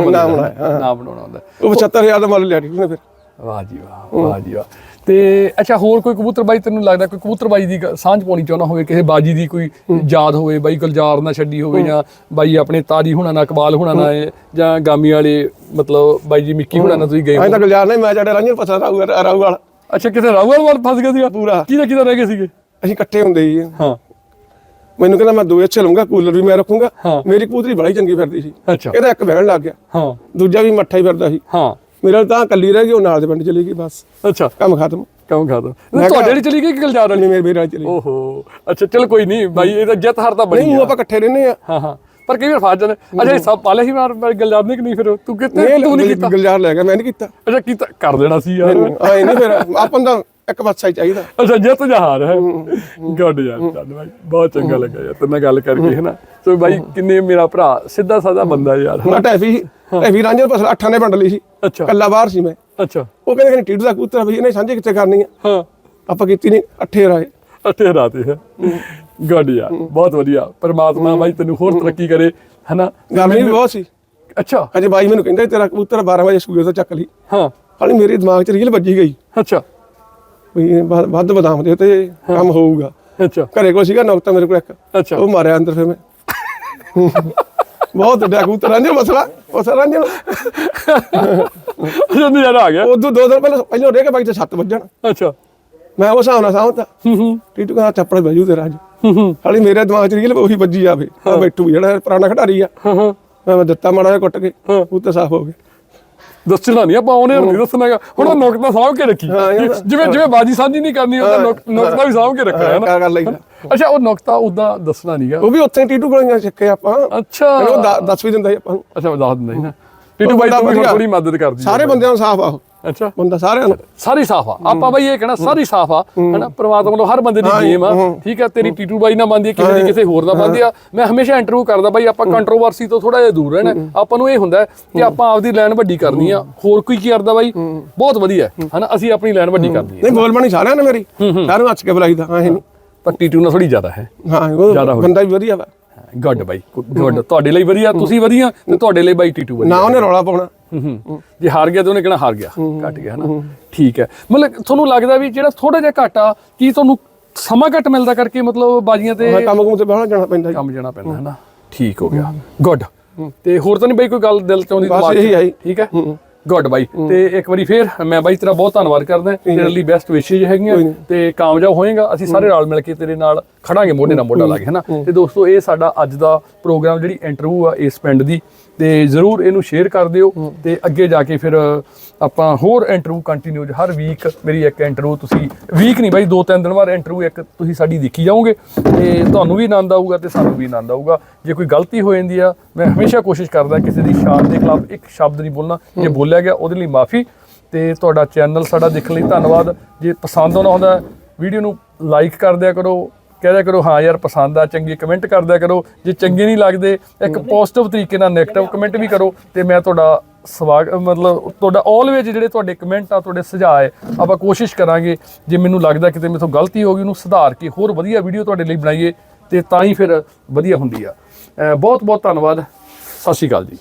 ਨਾਮ ਬਣਾਉਣਾ ਹੁੰਦਾ। ਉਹ 75000 ਦਾ ਮੁੱਲ ਲਿਆ ਟੀਟੂ ਨੇ ਫਿਰ। ਵਾਹ ਜੀ ਵਾਹ ਵਾਹ ਜੀ ਵਾਹ। ਤੇ ਅੱਛਾ ਹੋਰ ਕੋਈ ਕਬੂਤਰ ਬਾਈ ਤੈਨੂੰ ਲੱਗਦਾ ਕੋਈ ਕਬੂਤਰ ਬਾਈ ਦੀ ਸਾਂਝ ਪਾਉਣੀ ਚਾਹੁੰਦਾ ਹੋਵੇ ਕਿਸੇ ਬਾਜੀ ਦੀ ਕੋਈ ਯਾਦ ਹੋਵੇ ਬਾਈ ਗੁਲਜ਼ਾਰ ਨਾ ਛੱਡੀ ਹੋਵੇ ਜਾਂ ਬਾਈ ਆਪਣੇ ਤਾਰੀ ਹੁਣਾਂ ਨਾਲ ਇਕਬਾਲ ਹੁਣਾਂ ਹੈ, ਜਾਂ ਗਾਮੀ ਵਾਲੇ ਮਤਲਬ ਬਾਈ ਜੀ ਮਿੱਕੀ ਹੁਣਾਂ ਨਾਲ ਤੁਸੀਂ ਗਏ ਐਂ ਤਾਂ ਗੁਲਜ਼ਾਰ ਨਹੀਂ ਮੈਂ ਜੜੇ ਰਾਂਝੇ ਨੂੰ ਪਤਾ ਰਾਊ ਰਾਊ ਵਾਲਾ। ਅੱਛਾ ਕਿਤੇ ਰਾਵਲ ਵਾਲ ਫਸ ਗਿਆ ਸੀਗਾ? ਪੂਰਾ। ਕਿਹਦਾ ਕਿਹਦਾ ਰਹਿ ਗਏ ਸੀਗੇ? ਅਸੀਂ ਇਕੱਠੇ ਹੁੰਦੇ ਸੀ। ਹਾਂ। ਮੈਨੂੰ ਕਹਿੰਦਾ ਮੈਂ ਦੋ ਅੱਛੇ ਲਊਂਗਾ ਕੂਲਰ ਵੀ ਮੈਂ ਰੱਖੂੰਗਾ। ਮੇਰੀ ਕਬੂਤਰੀ ਬੜੀ ਚੰਗੀ ਫਿਰਦੀ ਸੀ। ਇਹਦਾ ਇੱਕ ਬਹਿਣ ਲੱਗ ਗਿਆ। ਹਾਂ। ਦੂਜਾ ਵੀ ਮੱਠਾ ਹੀ ਫਿਰਦਾ ਸੀ। ਹਾਂ। ਮੇਰਾ ਤਾਂ ਕੱਲੀ ਰਹਿ ਗਈ ਉਹ ਨਾਲ ਦੇ ਪਿੰਡ ਚਲੀ ਗਈ ਬਸ। ਅੱਛਾ। ਕੰਮ ਖਤਮ। ਕੰਮ ਖਾ ਦੋ ਮੈਂ ਤੁਹਾਡੇ ਲਈ ਚਲੀ ਗਈ ਕਿ ਗੁਲਜ਼ਾਰ ਵਾਲੀ? ਮੇਰੇ ਮੇਰੇ ਨਾਲ ਚਲੀ। ਓਹੋ। ਅੱਛਾ ਚਲ ਕੋਈ ਨਹੀਂ ਬਾਈ ਇਹ ਤਾਂ ਜਿੱਤ ਹਾਰ ਤਾਂ ਬਣੀ ਨਹੀਂ ਆਪਾਂ ਇਕੱਠੇ ਰਹਿੰਦੇ ਆ। ਹਾਂ ਹਾਂ। ਪਰ ਕਈ ਵਾਰ ਫਸ ਜਾਂਦੇ। ਅੱਛਾ ਸਭ ਪਾਲੇ ਹੀ ਮਾਰ ਗੁਲਜ਼ਾਰ ਨੇ ਕਿ ਨਹੀਂ ਫਿਰ ਤੂੰ ਕਿਤੇ ਤੂੰ ਨਹੀਂ ਕੀਤਾ? ਗੁਲਜ਼ਾਰ ਲੈ ਗਿਆ ਮੈਂ ਨਹੀਂ ਕੀਤਾ। ਅੱਛਾ ਕੀਤਾ ਕਰ ਦੇਣਾ ਸੀ ਯਾਰ। ਆਏ ਨਹੀਂ ਫਿਰ ਆਪਾਂ ਤਾਂ ਇੱਕ ਪਾਸਾ ਹੀ ਚਾਹੀਦਾ। ਅੱਛਾ ਜਿੱਤ ਜਾਂ ਹਾਰ ਹੈ। ਗੁੱਡ ਯਾਰ ਚੱਲ ਬਾਈ ਬਹੁਤ ਚੰਗਾ ਲੱਗਾ ਯਾਰ ਤੇਰੇ ਨਾਲ ਗੱਲ ਕਰਕੇ ਹੈ। ਨਾ ਸੋ ਬਾਈ ਕਿੰਨੇ ਮੇਰਾ ਭਰਾ ਸਿੱਧਾ ਸਾਦਾ ਬੰਦਾ ਯਾਰ ਮੈਂ ਟੈਫੀ ਟੈਫੀ ਰਾਂਝੇ ਪਾਸ ਅੱਠਾਂ ਨੇ ਵੰਡ ਲਈ ਸੀ। ਅੱਛਾ। ਕੱਲਾ ਬਾਹਰ ਸੀ ਮੈਂ। ਅੱਛਾ। ਉਹ ਕਹਿੰਦੇ ਕਿ ਟੀਟੂ ਦਾ ਕਬੂਤਰ ਆ ਵੀ ਇਹਨੇ ਸਾਂਝੇ ਕਿੱਥੇ ਕਰਨੀ ਆ? ਹਾਂ। ਆਪਾਂ ਕੀਤੀ ਨਹੀਂ ਅੱਠੇ ਰਾਏ ਅੱਠੇ ਰਾਤੇ ਹੈ। ਗੁੱਡ ਯਾਰ ਬਹੁਤ ਵਧੀਆ। ਪਰਮਾਤਮਾ ਬਾਈ ਤੈਨੂੰ ਹੋਰ ਤਰੱਕੀ ਕਰੇ ਹਨਾ? ਗਰਮੀ ਵੀ ਬਹੁਤ ਸੀ। ਅੱਛਾ। ਅਜੇ ਬਾਈ ਮੈਨੂੰ ਕਹਿੰਦਾ ਤੇਰਾ ਕਬੂਤਰ 12 ਵਜੇ ਸੂਏ ਤੋਂ ਚੱਕ ਲਈ। ਹਾਂ। ਹਾਲੇ ਮੇਰੇ ਦਿਮਾਗ 'ਚ ਰੀਲ ਵੱਜੀ ਗਈ। ਅੱਛਾ। ਵੀ ਵੱਧ- ਬਦਾਮ ਦੇ ਤੇ ਕੰਮ ਹੋਊਗਾ। ਅੱਛਾ। ਘਰੇ ਕੋਲ ਸੀਗਾ ਨੁਕਤਾ ਮੇਰੇ ਕੋਲ ਇੱਕ। ਅੱਛਾ। ਉਹ ਮਾਰਿਆ ਅੰਦਰ ਫਿਰ ਮੈਂ। ਬਹੁਤ ਵੱਡਾ ਕਬੂਤਰ ਰਾਂਝੇ ਮਸਲਾ ਉਸ ਰਾਂਝੇ ਨੂੰ ਅੱਛਾ ਨਜ਼ਾਰਾ ਆ ਗਿਆ। ਉਦੋਂ ਦੋ ਦਿਨ ਪਹਿਲਾਂ ਪਹਿਲਾਂ ਰਹਿ ਕੇ ਬਾਈ ਤੇ 7 ਵੱਜਣ। ਅੱਛਾ। ਮੈਂ ਉਹ ਹਿਸਾਬ ਨਾਲ ਹੂੰ ਟੀਟੂ ਕਹਿੰਦਾ ਚੱਪੜ ਬੈਜੂ ਤੇਰਾ ਅੱਜ। ਹਾਲੇ ਮੇਰੇ ਦਿਮਾਗ 'ਚ ਰੀਲ ਉਹੀ ਵੱਜੀ ਜਾਵੇ। ਆ ਬੈਠੂ ਜਿਹੜਾ ਪੁਰਾਣਾ ਖਿਡਾਰੀ ਆ। ਹਾਂ ਹਾਂ। ਮੈਂ ਦਿੱਤਾ ਮਾੜਾ ਜਿਹਾ ਕੁੱਟ ਕੇ ਕਬੂਤਰ ਸਾਫ਼ ਹੋ ਗਿਆ। ਦੱਸਣਾ ਨਹੀਂ ਆਪਾਂ ਉਹਨੇ ਨਹੀਂ ਦੱਸਣਾਗਾ ਹੁਣ ਉਹ ਨੁਕਤਾ ਸਾਂਭ ਕੇ ਰੱਖੀ। ਹਾਂ, ਤਾਂ- ਜਿਵੇਂ ਜਿਵੇਂ ਬਾਜੀ ਸਾਂਝੀ ਨਹੀਂ ਕਰਨੀ ਉਹਦਾ ਨੁਕ- ਨੁਕਤਾ ਵੀ ਸਾਂਭ ਕੇ ਰੱਖਿਆ ਹੈ ਨਾ। ਕਰ ਲਈਦਾ ਅੱਛਾ ਉਹ ਨੁਕਤਾ ਉਦਾਂ ਦੱਸਣਾ ਨਹੀਂਗਾ ਉਹ ਵੀ ਉੱਥੇ ਟੀਟੂ ਕੋਲ ਸਿੱਖੇ ਆਪਾਂ। ਅੱਛਾ। ਉਹ ਦ- ਦੱਸ ਵੀ ਦਿੰਦਾ ਸੀ ਆਪਾਂ ਨੂੰ। ਅੱਛਾ ਮੈਂ ਦੱਸ ਦਿੰਦਾ ਸੀ ਨਾ। ਟੀਟੂ ਬਾਈ ਤੂੰ। ਥੋੜੀ ਮਦਦ ਕਰਦੀ। ਸਾਰੇ ਬੰਦਿਆਂ ਨੂੰ ਸਾਫ਼ ਆ ਉਹ। ਅੱਛਾ। ਬੰਦਾ ਸਾਰਿਆਂ ਨੂੰ। ਸਾਰੀ ਸਾਫ਼ ਆ। ਆਪਾਂ ਬਈ ਇਹ ਕਹਿਣਾ ਸਾਰੀ ਸਾਫ਼ ਆ ਹੈਨਾ? ਪ੍ਰਮਾਤਮਾ ਵੱਲੋਂ ਹਰ ਬੰਦੇ ਦੀ ਗੇਮ ਆ। ਠੀਕ ਆ ਤੇਰੀ ਟੀਟੂ ਬਾਈ ਨਾਲ ਬੰਦੀ ਕਿਸੇ ਦੀ ਕਿਸੇ ਹੋਰ ਨਾਲ ਬੰਦੀ ਆ। ਮੈਂ ਹਮੇਸ਼ਾ ਇੰਟਰਵਿਊ ਕਰਦਾ ਬਾਈ ਆਪਾਂ ਕੰਟਰੋਵਰਸੀ ਤੋਂ ਥੋੜਾ ਜਿਹਾ ਦੂਰ ਰਹਿਣਾ। ਆਪਾਂ ਨੂੰ ਇਹ ਹੁੰਦਾ ਕਿ ਆਪਾਂ ਆਪਦੀ ਲਾਈਨ ਵੱਡੀ ਕਰਨੀ ਆ। ਹੋਰ ਕੋਈ ਕੀ ਕਰਦਾ ਬਾਈ? ਬਹੁਤ ਵਧੀਆ। ਹੈਨਾ? ਅਸੀਂ ਆਪਣੀ ਲਾਈਨ ਵੱਡੀ ਕਰਨੀ ਨਹੀਂ ਬੋਲ ਬਣੀ ਸਾਰਿਆਂ ਨੇ ਮੇਰੀ। ਸਾਰਿਆਂ ਨੂੰ ਹੱਸ ਕੇ ਬੁਲਾਈਦਾ ਹਾਂ ਇਹ ਨਹੀਂ। ਪਰ ਟੀਟੂ ਨਾਲ ਥੋੜੀ ਜ਼ਿਆਦਾ ਹੈ। ਹਾਂ ਉਹ ਜ਼ਿਆਦਾ ਬੰਦਾ ਵੀ ਵਧੀਆ ਵਾ। ਗੁੱਡ ਬਾਈ। ਗੁੱਡ ਤੁਹਾਡੇ ਲਈ ਵਧੀਆ ਤੁਸੀਂ ਵਧੀਆ ਤੇ ਤੁਹਾਡੇ ਲਈ ਬਾਈ ਟੀਟੂ ਵਧੀਆ। ਨਾ ਉਹਨੇ ਰੌਲਾ ਪਾਉਣਾ। ਜੇ ਹਾਰ ਗਿਆ ਤਾਂ ਉਹਨੇ ਕਹਿਣਾ ਹਾਰ ਗਿਆ। ਘਟ ਗਿਆ ਹਨਾ। ਠੀਕ ਹੈ। ਮਤਲਬ ਤੁਹਾਨੂੰ ਲੱਗਦਾ ਵੀ ਜਿਹੜਾ ਥੋੜਾ ਜਿਹਾ ਘਾਟਾ ਕੀ ਤੁਹਾਨੂੰ ਸਮਾਂ ਘੱਟ ਮਿਲਦਾ ਕਰਕੇ ਮਤਲਬ ਬਾਜੀਆਂ ਤੇ ਕੰਮ ਕੁਮ ਤੇ ਬਾਹਰ ਜਾਣਾ ਪੈਂਦਾ ਕੰਮ ਜਾਣਾ ਪੈਂਦਾ ਹੈ। ਨਾ ਠੀਕ ਹੋ ਗਿਆ। ਗੁੱਡ ਤੇ ਹੋਰ ਤਾਂ ਨਹੀਂ ਬਾਈ ਕੋਈ ਗੱਲ ਦਿਲ ਚ ਆਉਂਦੀ ਬਸ ਦਿਮਾਗ 'ਚ? ਇਹੀ ਆਈ। ਠੀਕ ਹੈ। Goodbye. ਤੇ ਇੱਕ ਵਾਰੀ ਫੇਰ ਮੈਂ ਬਾਈ ਤੇਰਾ ਬਹੁਤ ਧੰਨਵਾਦ ਕਰਦਾ। ਤੇਰੇ ਲਈ ਬੈਸਟ ਵਿਸ਼ੇਜ ਹੈਗੀਆਂ। ਤੇ ਕਾਮਯਾਬ ਹੋਏਗਾ। ਅਸੀਂ ਸਾਰੇ ਰਲ ਮਿਲ ਕੇ ਤੇਰੇ ਨਾਲ ਖੜਾਂਗੇ ਮੋਢੇ ਨਾਲ ਮੋਢਾ ਲਾ ਕੇ ਹੈਨਾ। ਤੇ ਦੋਸਤੋ ਇਹ ਸਾਡਾ ਅੱਜ ਦਾ ਪ੍ਰੋਗਰਾਮ ਜਿਹੜੀ ਇੰਟਰਵਿਊ ਆ ਇਸ ਪਿੰਡ ਦੀ ਤੇ ਜ਼ਰੂਰ ਇਹਨੂੰ ਸ਼ੇਅਰ ਕਰ ਦਿਓ ਤੇ ਅੱਗੇ ਜਾ ਕੇ ਫਿਰ ਆਪਾਂ ਹੋਰ ਇੰਟਰਵਿਊ ਕੰਟੀਨਿਊ ਹਰ ਵੀਕ ਮੇਰੀ ਇੱਕ ਇੰਟਰਵਿਊ ਤੁਸੀਂ ਵੀਕ ਨਹੀਂ ਬਾਈ ਦੋ ਤਿੰਨ ਦਿਨ ਬਾਅਦ ਇੰਟਰਵਿਊ ਇੱਕ ਤੁਸੀਂ ਸਾਡੀ ਦੇਖੀ ਜਾਓਗੇ ਤੇ ਤੁਹਾਨੂੰ ਵੀ ਆਨੰਦ ਆਊਗਾ ਤੇ ਸਾਨੂੰ ਵੀ ਆਨੰਦ ਆਊਗਾ। ਜੇ ਕੋਈ ਗਲਤੀ ਹੋ ਜਾਂਦੀ ਆ ਮੈਂ ਹਮੇਸ਼ਾ ਕੋਸ਼ਿਸ਼ ਕਰਦਾ ਕਿਸੇ ਦੀ ਸ਼ਾਨ ਦੇ ਖਿਲਾਫ ਇੱਕ ਸ਼ਬਦ ਨਹੀਂ ਬੋਲਣਾ ਜੇ ਬੋਲਿਆ ਗਿਆ ਉਹਦੇ ਲਈ ਮਾਫੀ ਤੇ ਤੁਹਾਡਾ ਚੈਨਲ ਸਾਡਾ ਦੇਖਣ ਲਈ ਧੰਨਵਾਦ। ਜੇ ਪਸੰਦ ਆਉਣਾ ਹੁੰਦਾ ਵੀਡੀਓ ਨੂੰ ਲਾਈਕ ਕਰ ਦਿਆ ਕਰੋ ਕਹਿ ਦਿਆ ਕਰੋ ਹਾਂ ਯਾਰ ਪਸੰਦ ਆ ਚੰਗੇ ਕਮੈਂਟ ਕਰ ਦਿਆ ਕਰੋ। ਜੇ ਚੰਗੇ ਨਹੀਂ ਲੱਗਦੇ ਇੱਕ ਪੋਜ਼ਿਟਿਵ ਤਰੀਕੇ ਨਾਲ ਨੈਗੇਟਿਵ ਕਮੈਂਟ ਵੀ ਕਰੋ ਤੇ ਮੈਂ ਤੁਹਾਡਾ ਸਵਾਗ ਮਤਲਬ ਤੁਹਾਡਾ ਆਲਵੇਜ ਜਿਹੜੇ ਤੁਹਾਡੇ ਕਮੈਂਟ ਆ ਤੁਹਾਡੇ ਸੁਝਾਅ ਹੈ ਆਪਾਂ ਕੋਸ਼ਿਸ਼ ਕਰਾਂਗੇ। ਜੇ ਮੈਨੂੰ ਲੱਗਦਾ ਕਿਤੇ ਮੇਥੋਂ ਗਲਤੀ ਹੋ ਗਈ ਉਹਨੂੰ ਸੁਧਾਰ ਕੇ ਹੋਰ ਵਧੀਆ ਵੀਡੀਓ ਤੁਹਾਡੇ ਲਈ ਬਣਾਈਏ ਤੇ ਤਾਂ ਹੀ ਫਿਰ ਵਧੀਆ ਹੁੰਦੀ ਆ। ਬਹੁਤ ਬਹੁਤ ਧੰਨਵਾਦ। ਸਤਿ ਸ਼੍ਰੀ ਅਕਾਲ ਜੀ।